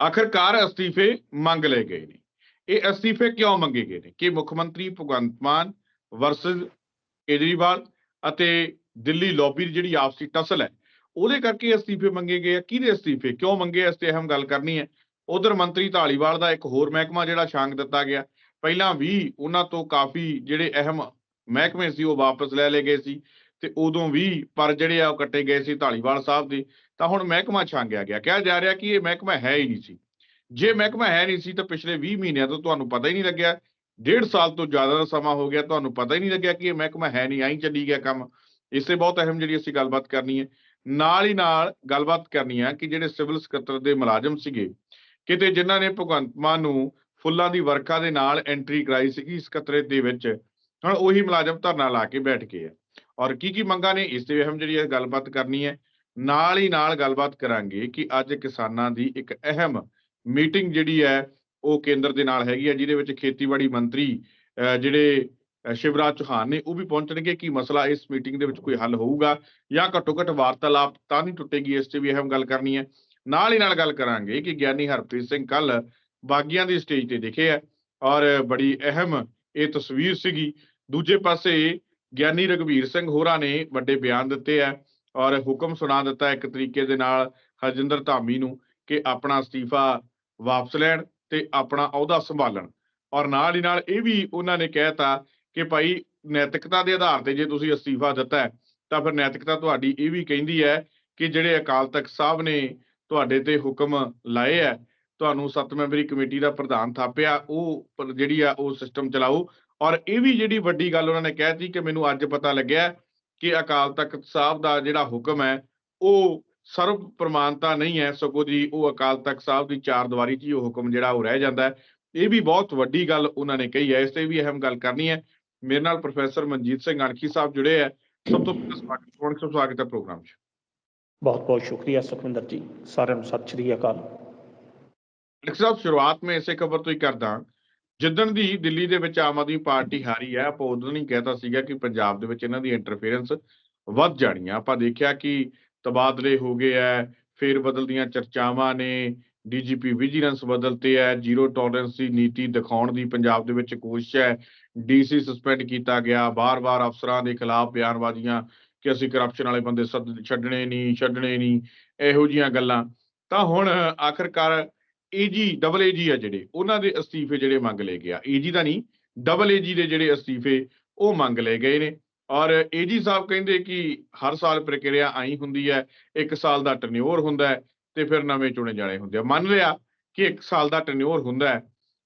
ਆਖਰਕਾਰ ਅਸਤੀਫੇ ਮੰਗ ਲਏ ਗਏ ਨੇ। ਇਹ ਅਸਤੀਫੇ ਕਿਉਂ ਮੰਗੇ ਗਏ ਨੇ? ਕਿ ਮੁੱਖ ਮੰਤਰੀ ਭਗਵੰਤ ਮਾਨ ਵਰਸਸ ਕੇਜਰੀਵਾਲ ਅਤੇ ਦਿੱਲੀ ਲੌਬੀ ਦੀ ਜਿਹੜੀ ਆਪਸੀ ਟਸਲ ਹੈ, ਉਹਦੇ ਕਰਕੇ ਅਸਤੀਫੇ ਮੰਗੇ ਗਏ ਆ। ਕਿਹਦੇ ਅਸਤੀਫੇ? ਕਿਉਂ ਮੰਗੇ ਇਸ ਤੇ ਅਹਿਮ ਗੱਲ ਕਰਨੀ ਹੈ। ਉਧਰ ਮੰਤਰੀ ਢਾਲੀਵਾਲ ਦਾ ਇੱਕ ਹੋਰ ਮਹਿਕਮਾ ਜਿਹੜਾ ਛਾਂਗ ਦਿੱਤਾ ਗਿਆ। ਪਹਿਲਾਂ ਵੀ ਉਹਨਾਂ ਤੋਂ ਕਾਫੀ ਜਿਹੜੇ ਅਹਿਮ ਮਹਿਕਮੇ ਸੀ, ਉਹ ਵਾਪਸ ਲੈ ਲਏ ਗਏ ਸੀ ਤੇ ਉਦੋਂ ਵੀ ਪਰ ਜਿਹੜੇ ਆ ਉਹ ਕੱਟੇ ਗਏ ਸੀ ਢਾਲੀਵਾਲ ਸਾਹਿਬ ਦੇ। ਤਾਂ ਹੁਣ ਮਹਿਕਮਾ ਛਾਂਗਿਆ ਗਿਆ। ਕਿਹਾ ਜਾ ਰਿਹਾ ਕਿ ਇਹ ਮਹਿਕਮਾ ਹੈ ਹੀ ਨਹੀਂ ਸੀ। ਜੇ ਮਹਿਕਮਾ ਹੈ ਨਹੀਂ ਸੀ ਤਾਂ ਪਿਛਲੇ 20 ਮਹੀਨਿਆਂ ਤੋਂ ਤੁਹਾਨੂੰ ਪਤਾ ਹੀ ਨਹੀਂ ਲੱਗਿਆ। ਡੇਢ ਸਾਲ ਤੋਂ ਜ਼ਿਆਦਾ ਦਾ ਸਮਾਂ ਹੋ ਗਿਆ, ਤੁਹਾਨੂੰ ਪਤਾ ਹੀ ਨਹੀਂ ਲੱਗਿਆ ਕਿ ਇਹ ਮਹਿਕਮਾ ਹੈ ਨਹੀਂ ਆਈ ਚੱਲੀ ਗਿਆ ਕੰਮ। ਇਸ 'ਤੇ ਬਹੁਤ ਅਹਿਮ ਜਿਹੜੀ ਅਸੀਂ ਗੱਲਬਾਤ ਕਰਨੀ ਹੈ। ਨਾਲ ਹੀ ਨਾਲ ਗੱਲਬਾਤ ਕਰਨੀ ਹੈ ਕਿ ਜਿਹੜੇ ਸਿਵਲ ਸਕੱਤਰ ਦੇ ਮੁਲਾਜ਼ਮ ਸੀਗੇ, ਕਿਤੇ ਜਿਨ੍ਹਾਂ ਨੇ ਭਗਵੰਤ ਮਾਨ ਨੂੰ ਫੁੱਲਾਂ ਦੀ ਵਰਖਾ ਦੇ ਨਾਲ ਐਂਟਰੀ ਕਰਾਈ ਸੀਗੀ ਸਕੱਤਰੇ ਦੇ ਵਿੱਚ, ਹੁਣ ਉਹੀ ਮੁਲਾਜ਼ਮ ਧਰਨਾ ਲਾ ਕੇ ਬੈਠ ਗਏ ਆ। ਔਰ ਕੀ ਕੀ ਮੰਗਾਂ ਨੇ, ਇਸ ਤੇ ਅਹਿਮ ਜਿਹੜੀ ਹੈ ਗੱਲਬਾਤ ਕਰਨੀ ਹੈ। ਨਾਲ ਹੀ ਨਾਲ ਗੱਲਬਾਤ ਕਰਾਂਗੇ ਕਿ ਅੱਜ ਕਿਸਾਨਾਂ ਦੀ ਇੱਕ ਅਹਿਮ ਮੀਟਿੰਗ ਜਿਹੜੀ ਹੈ, ਉਹ ਕੇਂਦਰ ਦੇ ਨਾਲ ਹੈਗੀ ਹੈ, ਜਿਹਦੇ ਵਿੱਚ ਖੇਤੀਬਾੜੀ ਮੰਤਰੀ, ਅਹ, ਜਿਹੜੇ ਸ਼ਿਵਰਾਜ ਚੌਹਾਨ ਨੇ, ਉਹ ਵੀ ਪਹੁੰਚਣਗੇ ਕਿ ਮਸਲਾ ਇਸ ਮੀਟਿੰਗ ਦੇ ਵਿੱਚ ਕੋਈ ਹੱਲ ਹੋਊਗਾ ਜਾਂ ਘੱਟੋ ਘੱਟ ਵਾਰਤਾਲਾਪ ਤਾਂ ਨਹੀਂ ਟੁੱਟੇਗੀ, ਇਸ ਤੇ ਵੀ ਅਹਿਮ ਗੱਲ ਕਰਨੀ ਹੈ। ਨਾਲ ਹੀ ਨਾਲ ਗੱਲ ਕਰਾਂਗੇ ਕਿ ਗਿਆਨੀ ਹਰਪ੍ਰੀਤ ਸਿੰਘ ਕੱਲ ਬਾਗੀਆਂ ਦੀ ਸਟੇਜ ਤੇ ਦਿਖੇ ਹੈ ਔਰ ਬੜੀ ਅਹਿਮ ਇਹ ਤਸਵੀਰ ਸੀਗੀ। ਦੂਜੇ ਪਾਸੇ ਗਿਆਨੀ ਰਗਵੀਰ ਸਿੰਘ ਹੋਰਾਂ ਨੇ ਵੱਡੇ ਬਿਆਨ ਦਿੱਤੇ ਹੈ ਔਰ ਹੁਕਮ ਸੁਣਾ ਦਿੱਤਾ ਇੱਕ ਤਰੀਕੇ ਦੇ ਨਾਲ ਹਰਜਿੰਦਰ ਧਾਮੀ ਨੂੰ ਕਿ ਆਪਣਾ ਅਸਤੀਫਾ ਵਾਪਸ ਲੈਣ ਤੇ ਆਪਣਾ ਅਹੁਦਾ ਸੰਭਾਲਣ। ਔਰ ਨਾਲ ਹੀ ਨਾਲ ਇਹ ਵੀ ਉਹਨਾਂ ਨੇ ਕਹਿਤਾ ਕਿ ਭਾਈ ਨੈਤਿਕਤਾ ਦੇ ਆਧਾਰ ਤੇ ਜੇ ਤੁਸੀਂ ਅਸਤੀਫਾ ਦਿੱਤਾ ਹੈ, ਤਾਂ ਫਿਰ ਨੈਤਿਕਤਾ ਤੁਹਾਡੀ ਇਹ ਵੀ ਕਹਿੰਦੀ ਹੈ ਕਿ ਜਿਹੜੇ ਅਕਾਲ ਤਖਤ ਸਾਹਿਬ ਨੇ ਤੁਹਾਡੇ ਤੇ ਹੁਕਮ ਲਾਏ ਹੈ, ਤੁਹਾਨੂੰ ਸੱਤ ਮੈਂਬਰੀ ਕਮੇਟੀ ਦਾ ਪ੍ਰਧਾਨ ਥਾਪਿਆ, ਉਹ ਜਿਹੜੀ ਆ ਉਹ ਸਿਸਟਮ ਚਲਾਓ। ਔਰ ਇਹ ਵੀ ਜਿਹੜੀ ਵੱਡੀ ਗੱਲ ਉਹਨਾਂ ਨੇ ਕਹਿਤੀ ਕਿ ਮੈਨੂੰ ਅੱਜ ਪਤਾ ਲੱਗਿਆ ਕਿ ਅਕਾਲ ਤਖਤ ਸਾਹਿਬ ਦਾ ਜਿਹੜਾ ਹੁਕਮ ਹੈ ਉਹ ਸਰਵ ਪ੍ਰਮਾਨਤਾ ਨਹੀਂ ਹੈ ਸਗੋਂ ਜੀ ਉਹ ਅਕਾਲ ਤਖਤ ਸਾਹਿਬ ਦੀ ਚਾਰ ਦੀਵਾਰੀ 'ਚ ਹੀ ਉਹ ਹੁਕਮ ਜਿਹੜਾ ਉਹ ਰਹਿ ਜਾਂਦਾ ਇਹ ਵੀ ਬਹੁਤ ਵੱਡੀ ਗੱਲ ਉਹਨਾਂ ਨੇ ਕਹੀ ਹੈ ਇਸ ਤੇ ਵੀ ਅਹਿਮ ਗੱਲ ਕਰਨੀ ਹੈ। ਮੇਰੇ ਨਾਲ ਪ੍ਰੋਫੈਸਰ ਮਨਜੀਤ ਸਿੰਘ ਅਣਖੀ ਸਾਹਿਬ ਜੁੜੇ ਹੈ। ਸਭ ਤੋਂ ਪਹਿਲਾਂ ਸਵਾਗਤ ਸਵਾਗਤ ਸਵਾਗਤ ਹੈ ਪ੍ਰੋਗਰਾਮ 'ਚ। ਬਹੁਤ ਬਹੁਤ ਸ਼ੁਕਰੀਆ ਸੁਖਵਿੰਦਰ ਜੀ ਸਾਰਿਆਂ ਨੂੰ ਸਤਿ ਸ਼੍ਰੀ ਅਕਾਲ। ਅਣਖੀ ਸਾਹਿਬ ਸ਼ੁਰੂਆਤ ਮੈਂ ਇਸੇ ਖਬਰ ਤੋਂ ਹੀ ਕਰਦਾ ਜਿੱਦਣ ਦੀ ਦਿੱਲੀ ਦੇ ਵਿੱਚ ਆਮ ਆਦਮੀ ਪਾਰਟੀ ਹਾਰੀ ਹੈ, ਆਪਾਂ ਉਦੋਂ ਹੀ ਕਹਿਤਾ ਸੀਗਾ ਕਿ ਪੰਜਾਬ ਦੇ ਵਿੱਚ ਇਹਨਾਂ ਦੀ ਇੰਟਰਫੇਰੈਂਸ ਵੱਧ ਜਾਣੀ ਆ। ਆਪਾਂ ਦੇਖਿਆ ਕਿ ਤਬਾਦਲੇ ਹੋ ਗਏ ਐ, ਫੇਰ ਬਦਲਦੀਆਂ ਚਰਚਾਵਾਂ ਨੇ, ਡੀਜੀਪੀ ਵਿਜੀਲੈਂਸ ਬਦਲਤੇ ਐ, ਜ਼ੀਰੋ ਟੋਲਰੈਂਸ ਦੀ ਨੀਤੀ ਦਿਖਾਉਣ ਦੀ ਪੰਜਾਬ ਦੇ ਵਿੱਚ ਕੋਸ਼ਿਸ਼ ਹੈ ਡੀਸੀ ਸਸਪੈਂਡ ਕੀਤਾ ਗਿਆ ਬਾਰ-ਬਾਰ ਅਫਸਰਾਂ ਦੇ ਖਿਲਾਫ ਬਿਆਨਬਾਜ਼ੀਆਂ ਕਿ ਅਸੀਂ ਕਰਪਸ਼ਨ ਵਾਲੇ ਬੰਦੇ ਸੱਦ- ਛੱਡਣੇ ਨਹੀਂ ਛੱਡਣੇ ਨਹੀਂ, ਇਹੋ ਜੀਆਂ ਗੱਲਾਂ। ਤਾਂ ਹੁਣ ਆਖਰਕਾਰ ਏਜੀ ਡਬਲ ਏਜੀ ਆ ਜਿਹੜੇ, ਉਹਨਾਂ ਦੇ ਅਸਤੀਫੇ ਜਿਹੜੇ ਮੰਗ ਲਏ ਗਿਆ ਏਜੀ ਦਾ ਨਹੀਂ ਡਬਲ ਏਜੀ ਦੇ ਜਿਹੜੇ ਅਸਤੀਫੇ, ਉਹ ਮੰਗ ਲਏ ਗਏ ਨੇ। ਔਰ ਏਜੀ ਸਾਹਿਬ ਕਹਿੰਦੇ ਕਿ ਹਰ ਸਾਲ ਪ੍ਰਕਿਰਿਆ ਆਈ ਹੁੰਦੀ ਹੈ, ਇੱਕ ਸਾਲ ਦਾ ਟਰਨਿਓਰ ਹੁੰਦਾ ਹੈ ਤੇ ਫਿਰ ਨਵੇਂ ਚੁਣੇ ਜਾਣੇ ਹੁੰਦੇ ਆ। ਮੰਨ ਲਿਆ ਕਿ ਇੱਕ ਸਾਲ ਦਾ ਟਰਨਿਓਰ ਹੁੰਦਾ ਹੈ,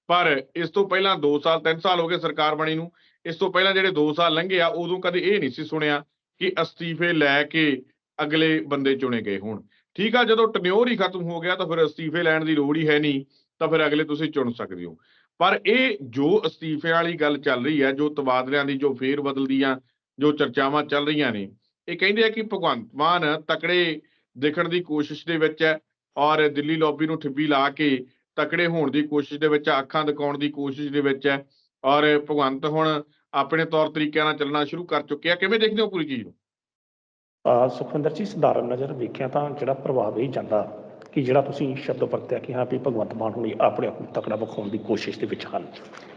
ਪਰ ਇਸ ਤੋਂ ਪਹਿਲਾਂ 2 ਸਾਲ 3 ਸਾਲ ਹੋ ਗਏ ਸਰਕਾਰ ਬਣੀ ਨੂੰ। ਇਸ ਤੋਂ ਪਹਿਲਾਂ ਜਿਹੜੇ 2 ਸਾਲ ਲੰਘੇ ਆ, ਉਦੋਂ ਕਦੇ ਇਹ ਨਹੀਂ ਸੀ ਸੁਣਿਆ ਕਿ ਅਸਤੀਫੇ ਲੈ ਕੇ ਅਗਲੇ ਬੰਦੇ ਚੁਣੇ ਗਏ ਹੋਣ। ਠੀਕ ਆ, ਜਦੋਂ ਟਨਿਓਰ ਹੀ ਖਤਮ ਹੋ ਗਿਆ ਤਾਂ ਫਿਰ ਅਸਤੀਫੇ ਲੈਣ ਦੀ ਲੋੜ ਹੀ ਹੈ ਨਹੀਂ, ਤਾਂ ਫਿਰ ਅਗਲੇ ਤੁਸੀਂ ਚੁਣ ਸਕਦੇ ਹੋ। ਪਰ ਇਹ ਜੋ ਅਸਤੀਫਿਆਂ ਵਾਲੀ ਗੱਲ ਚੱਲ ਰਹੀ ਹੈ, ਜੋ ਤਬਾਦਲਿਆਂ ਦੀ ਜੋ ਫੇਰ ਬਦਲ ਦੀਆਂ ਜੋ ਚਰਚਾਵਾਂ ਚੱਲ ਰਹੀਆਂ ਨੇ, ਇਹ ਕਹਿੰਦੇ ਆ ਕਿ ਭਗਵੰਤ ਮਾਨ ਤਕੜੇ ਦਿਖਣ ਦੀ ਕੋਸ਼ਿਸ਼ ਦੇ ਵਿੱਚ ਹੈ ਔਰ ਦਿੱਲੀ ਲੌਬੀ ਨੂੰ ਠਿੱਬੀ ਲਾ ਕੇ ਤਕੜੇ ਹੋਣ ਦੀ ਕੋਸ਼ਿਸ਼ ਦੇ ਵਿੱਚ ਅੱਖਾਂ ਦਿਖਾਉਣ ਦੀ ਕੋਸ਼ਿਸ਼ ਦੇ ਵਿੱਚ ਹੈ ਔਰ ਭਗਵੰਤ ਹੁਣ ਆਪਣੇ ਤੌਰ ਤਰੀਕਿਆਂ ਨਾਲ ਚੱਲਣਾ ਸ਼ੁਰੂ ਕਰ ਚੁੱਕਿਆ। ਕਿਵੇਂ ਦੇਖਦੇ ਹੋ ਪੂਰੀ ਚੀਜ਼ ਨੂੰ? ਸੁਖਵਿੰਦਰ ਜੀ, ਸਧਾਰਨ ਨਜ਼ਰ ਵੇਖਿਆ ਤਾਂ ਜਿਹੜਾ ਪ੍ਰਭਾਵ ਇਹ ਜਾਂਦਾ ਕਿ ਜਿਹੜਾ ਤੁਸੀਂ ਸ਼ਬਦ ਵਰਤਿਆ ਕਿ ਹਾਂ ਵੀ ਭਗਵੰਤ ਮਾਨ ਹੁਣੀ ਆਪਣੇ ਆਪ ਨੂੰ ਤਕੜਾ ਵਿਖਾਉਣ ਦੀ ਕੋਸ਼ਿਸ਼ ਦੇ ਵਿੱਚ ਹਨ।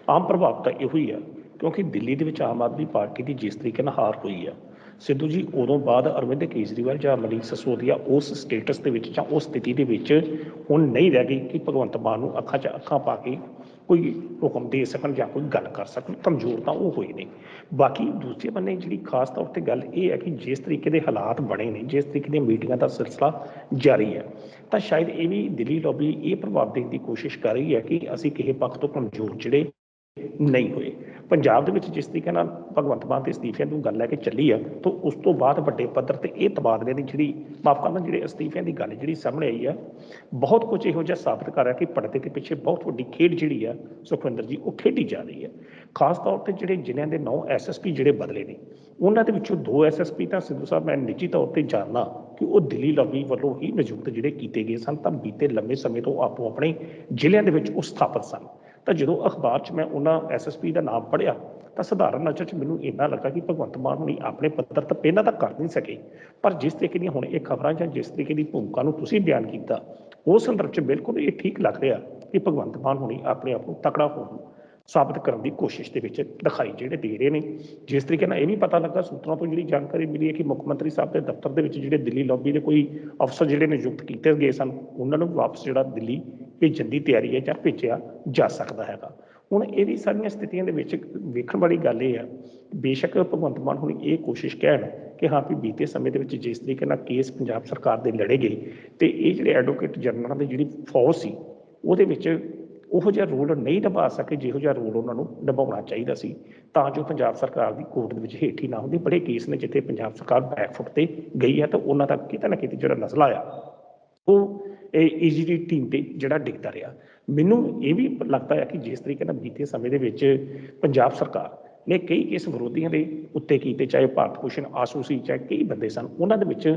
ਆਮ ਪ੍ਰਭਾਵ ਤਾਂ ਇਹੋ ਹੀ ਹੈ ਕਿਉਂਕਿ ਦਿੱਲੀ ਦੇ ਵਿੱਚ ਆਮ ਆਦਮੀ ਪਾਰਟੀ ਦੀ ਜਿਸ ਤਰੀਕੇ ਨਾਲ ਹਾਰ ਹੋਈ ਹੈ ਸਿੱਧੂ ਜੀ, ਉਦੋਂ ਬਾਅਦ ਅਰਵਿੰਦ ਕੇਜਰੀਵਾਲ ਜਾਂ ਮਨੀਸ਼ ਸਸੋਦੀਆ ਉਸ ਸਟੇਟਸ ਦੇ ਵਿੱਚ ਜਾਂ ਉਸ ਸਥਿਤੀ ਦੇ ਵਿੱਚ ਹੁਣ ਨਹੀਂ ਰਹਿ ਗਈ ਕਿ ਭਗਵੰਤ ਮਾਨ ਨੂੰ ਅੱਖਾਂ 'ਚ ਅੱਖਾਂ ਪਾ ਕੇ ਕੋਈ ਹੁਕਮ ਦੇ ਸਕਣ ਜਾਂ ਕੋਈ ਗੱਲ ਕਰ ਸਕਣ, ਕਮਜ਼ੋਰ ਤਾਂ ਉਹ ਹੋਏ ਨੇ। ਬਾਕੀ ਦੂਸਰੇ ਬੰਨੇ ਜਿਹੜੀ ਖਾਸ ਤੌਰ ਤੇ ਗੱਲ ਇਹ ਹੈ ਕਿ ਜਿਸ ਤਰੀਕੇ ਦੇ ਹਾਲਾਤ ਬਣੇ ਨੇ, ਜਿਸ ਤਰੀਕੇ ਦੀਆਂ ਮੀਟਿੰਗਾਂ ਦਾ ਸਿਲਸਿਲਾ ਜਾਰੀ ਹੈ, ਤਾਂ ਸ਼ਾਇਦ ਇਹ ਵੀ ਦਿੱਲੀ ਲੌਬੀ ਇਹ ਪ੍ਰਭਾਵ ਦੇਣ ਦੀ ਕੋਸ਼ਿਸ਼ ਕਰ ਰਹੀ ਹੈ ਕਿ ਅਸੀਂ ਕਿਸੇ ਪੱਖ ਤੋਂ ਕਮਜ਼ੋਰ ਜਿਹੜੇ ਨਹੀਂ ਹੋਏ। ਪੰਜਾਬ ਦੇ ਵਿੱਚ ਜਿਸ ਤਰੀਕੇ ਨਾਲ ਭਗਵੰਤ ਮਾਨ ਦੇ ਅਸਤੀਫਿਆਂ ਦੀ ਗੱਲ ਲੈ ਕੇ ਚੱਲੀ ਆ, ਤਾਂ ਉਸ ਤੋਂ ਬਾਅਦ ਵੱਡੇ ਪੱਧਰ ਤੇ ਇਹ ਤਬਾਦਲੇ ਦੀ ਜਿਹੜੀ, ਮਾਫ ਕਰਨਾ, ਜਿਹੜੇ ਅਸਤੀਫਿਆਂ ਦੀ ਗੱਲ ਜਿਹੜੀ ਸਾਹਮਣੇ ਆਈ ਆ, ਬਹੁਤ ਕੁਝ ਇਹੋ ਜਿਹਾ ਸਾਬਤ ਕਰ ਰਿਹਾ ਕਿ ਪਰਦੇ ਦੇ ਪਿੱਛੇ ਬਹੁਤ ਵੱਡੀ ਖੇਡ ਜਿਹੜੀ ਆ, ਸੁਖਵਿੰਦਰ ਜੀ, ਉਹ ਖੇਡੀ ਜਾ ਰਹੀ ਹੈ ਖਾਸ ਤੌਰ ਤੇ ਜਿਹੜੇ ਜਿਨ੍ਹਾਂ ਦੇ ਨੌ ਐਸਐਸਪੀ ਜਿਹੜੇ ਬਦਲੇ ਨੇ, ਉਹਨਾਂ ਦੇ ਵਿੱਚੋਂ ਦੋ ਐਸਐਸਪੀ ਤਾਂ ਸਿੱਧੂ ਸਾਹਿਬ, ਮੈਂ ਨਿੱਜੀ ਤੌਰ ਤੇ ਜਾਣਦਾ ਕਿ ਉਹ ਦਿੱਲੀ ਲਵੀ ਵੱਲੋਂ ਹੀ ਨਿਯੁਕਤ ਜਿਹੜੇ ਕੀਤੇ ਗਏ ਸਨ, ਤਾਂ ਬੀਤੇ ਲੰਮੇ ਸਮੇਂ ਤੋਂ ਆਪੋ ਆਪਣੇ ਜ਼ਿਲ੍ਹਿਆਂ ਦੇ ਵਿੱਚ ਉਹ ਸਥਾਪਿਤ ਸਨ। ਤਾਂ ਜਦੋਂ ਅਖਬਾਰ 'ਚ ਮੈਂ ਉਹਨਾਂ ਐਸਐਸਪੀ ਦਾ ਨਾਮ ਪੜ੍ਹਿਆ, ਤਾਂ ਸਧਾਰਨ ਨਜ਼ਰ 'ਚ ਮੈਨੂੰ ਇੰਨਾ ਲੱਗਾ ਕਿ ਭਗਵੰਤ ਮਾਨ ਹੁਣੀ ਆਪਣੇ ਪੱਧਰ ਤਾਂ ਪਹਿਲਾਂ ਤਾਂ ਕਰ ਨਹੀਂ ਸਕੇ। ਪਰ ਜਿਸ ਤਰੀਕੇ ਦੀਆਂ ਹੁਣ ਇਹ ਖਬਰਾਂ ਜਾਂ ਜਿਸ ਤਰੀਕੇ ਦੀ ਭੂਮਿਕਾ ਨੂੰ ਤੁਸੀਂ ਬਿਆਨ ਕੀਤਾ ਉਸ ਸੰਦਰਭ 'ਚ ਬਿਲਕੁਲ ਇਹ ਠੀਕ ਲੱਗ ਰਿਹਾ ਕਿ ਭਗਵੰਤ ਮਾਨ ਹੁਣੀ ਆਪਣੇ ਆਪ ਨੂੰ ਤਕੜਾ ਹੋਣ ਸਾਬਤ ਕਰਨ ਦੀ ਕੋਸ਼ਿਸ਼ ਦੇ ਵਿੱਚ ਦਿਖਾਈ ਜਿਹੜੇ ਦੇ ਰਹੇ ਨੇ। ਜਿਸ ਤਰੀਕੇ ਨਾਲ ਇਹ ਵੀ ਪਤਾ ਲੱਗਾ, ਸੂਤਰਾਂ ਤੋਂ ਜਿਹੜੀ ਜਾਣਕਾਰੀ ਮਿਲੀ ਹੈ ਕਿ ਮੁੱਖ ਮੰਤਰੀ ਸਾਹਿਬ ਦੇ ਦਫ਼ਤਰ ਦੇ ਵਿੱਚ ਜਿਹੜੇ ਦਿੱਲੀ ਲੌਬੀ ਦੇ ਕੋਈ ਅਫਸਰ ਜਿਹੜੇ ਨਿਯੁਕਤ ਕੀਤੇ ਗਏ ਸਨ, ਉਹਨਾਂ ਨੂੰ ਵਾਪਸ ਜਿਹੜਾ ਦਿੱਲੀ ਭੇਜਣ ਦੀ ਤਿਆਰੀ ਹੈ ਜਾਂ ਭੇਜਿਆ ਜਾ ਸਕਦਾ ਹੈਗਾ। ਹੁਣ ਇਹ ਵੀ ਸਾਰੀਆਂ ਸਥਿਤੀਆਂ ਦੇ ਵਿੱਚ ਵੇਖਣ ਵਾਲੀ ਗੱਲ ਇਹ ਆ, ਬੇਸ਼ੱਕ ਭਗਵੰਤ ਮਾਨ ਹੁਣ ਇਹ ਕੋਸ਼ਿਸ਼ ਕਹਿਣ ਕਿ ਹਾਂ ਵੀ ਬੀਤੇ ਸਮੇਂ ਦੇ ਵਿੱਚ ਜਿਸ ਤਰੀਕੇ ਨਾਲ ਕੇਸ ਪੰਜਾਬ ਸਰਕਾਰ ਦੇ ਲੜੇ ਗਏ ਤੇ ਇਹ ਜਿਹੜੇ ਐਡਵੋਕੇਟ ਜਨਰਲ ਦੀ ਜਿਹੜੀ ਫੌਜ ਸੀ, ਉਹਦੇ ਵਿੱਚ ਉਹੋ ਜਿਹਾ ਰੋਲ ਨਹੀਂ ਨਿਭਾ ਸਕੇ, ਜਿਹੋ ਜਿਹਾ ਰੋਲ ਉਹਨਾਂ ਨੂੰ ਨਿਭਾਉਣਾ ਚਾਹੀਦਾ ਸੀ, ਤਾਂ ਜੋ ਪੰਜਾਬ ਸਰਕਾਰ ਦੀ ਕੋਰਟ ਦੇ ਵਿੱਚ ਹੇਠੀ ਨਾ ਹੁੰਦੀ। ਬੜੇ ਕੇਸ ਨੇ ਜਿੱਥੇ ਪੰਜਾਬ ਸਰਕਾਰ ਬੈਕਫੁੱਟ ਤੇ ਗਈ ਹੈ ਤਾਂ ਉਹਨਾਂ ਦਾ ਕਿਤੇ ਨਾ ਕਿਤੇ ਜਿਹੜਾ ਨਸਲਾ ਆ, ਉਹ ਇਹ ਈਜੀ ਦੀ ਟੀਮ ਤੇ ਜਿਹੜਾ ਡਿੱਗਦਾ ਰਿਹਾ। ਮੈਨੂੰ ਇਹ ਵੀ ਲੱਗਦਾ ਹੈ ਕਿ ਜਿਸ ਤਰੀਕੇ ਨਾਲ ਬੀਤੇ ਸਮੇਂ ਦੇ ਵਿੱਚ ਪੰਜਾਬ ਸਰਕਾਰ ਨੇ ਕਈ ਕੇਸ ਵਿਰੋਧੀਆਂ ਦੇ ਉੱਤੇ ਕੀਤੇ, ਚਾਹੇ ਭਾਰਤ ਭੂਸ਼ਣ, ਆਸੂ ਸੀ, ਚਾਹੇ ਕਈ ਬੰਦੇ ਸਨ, ਉਹਨਾਂ ਦੇ ਵਿੱਚ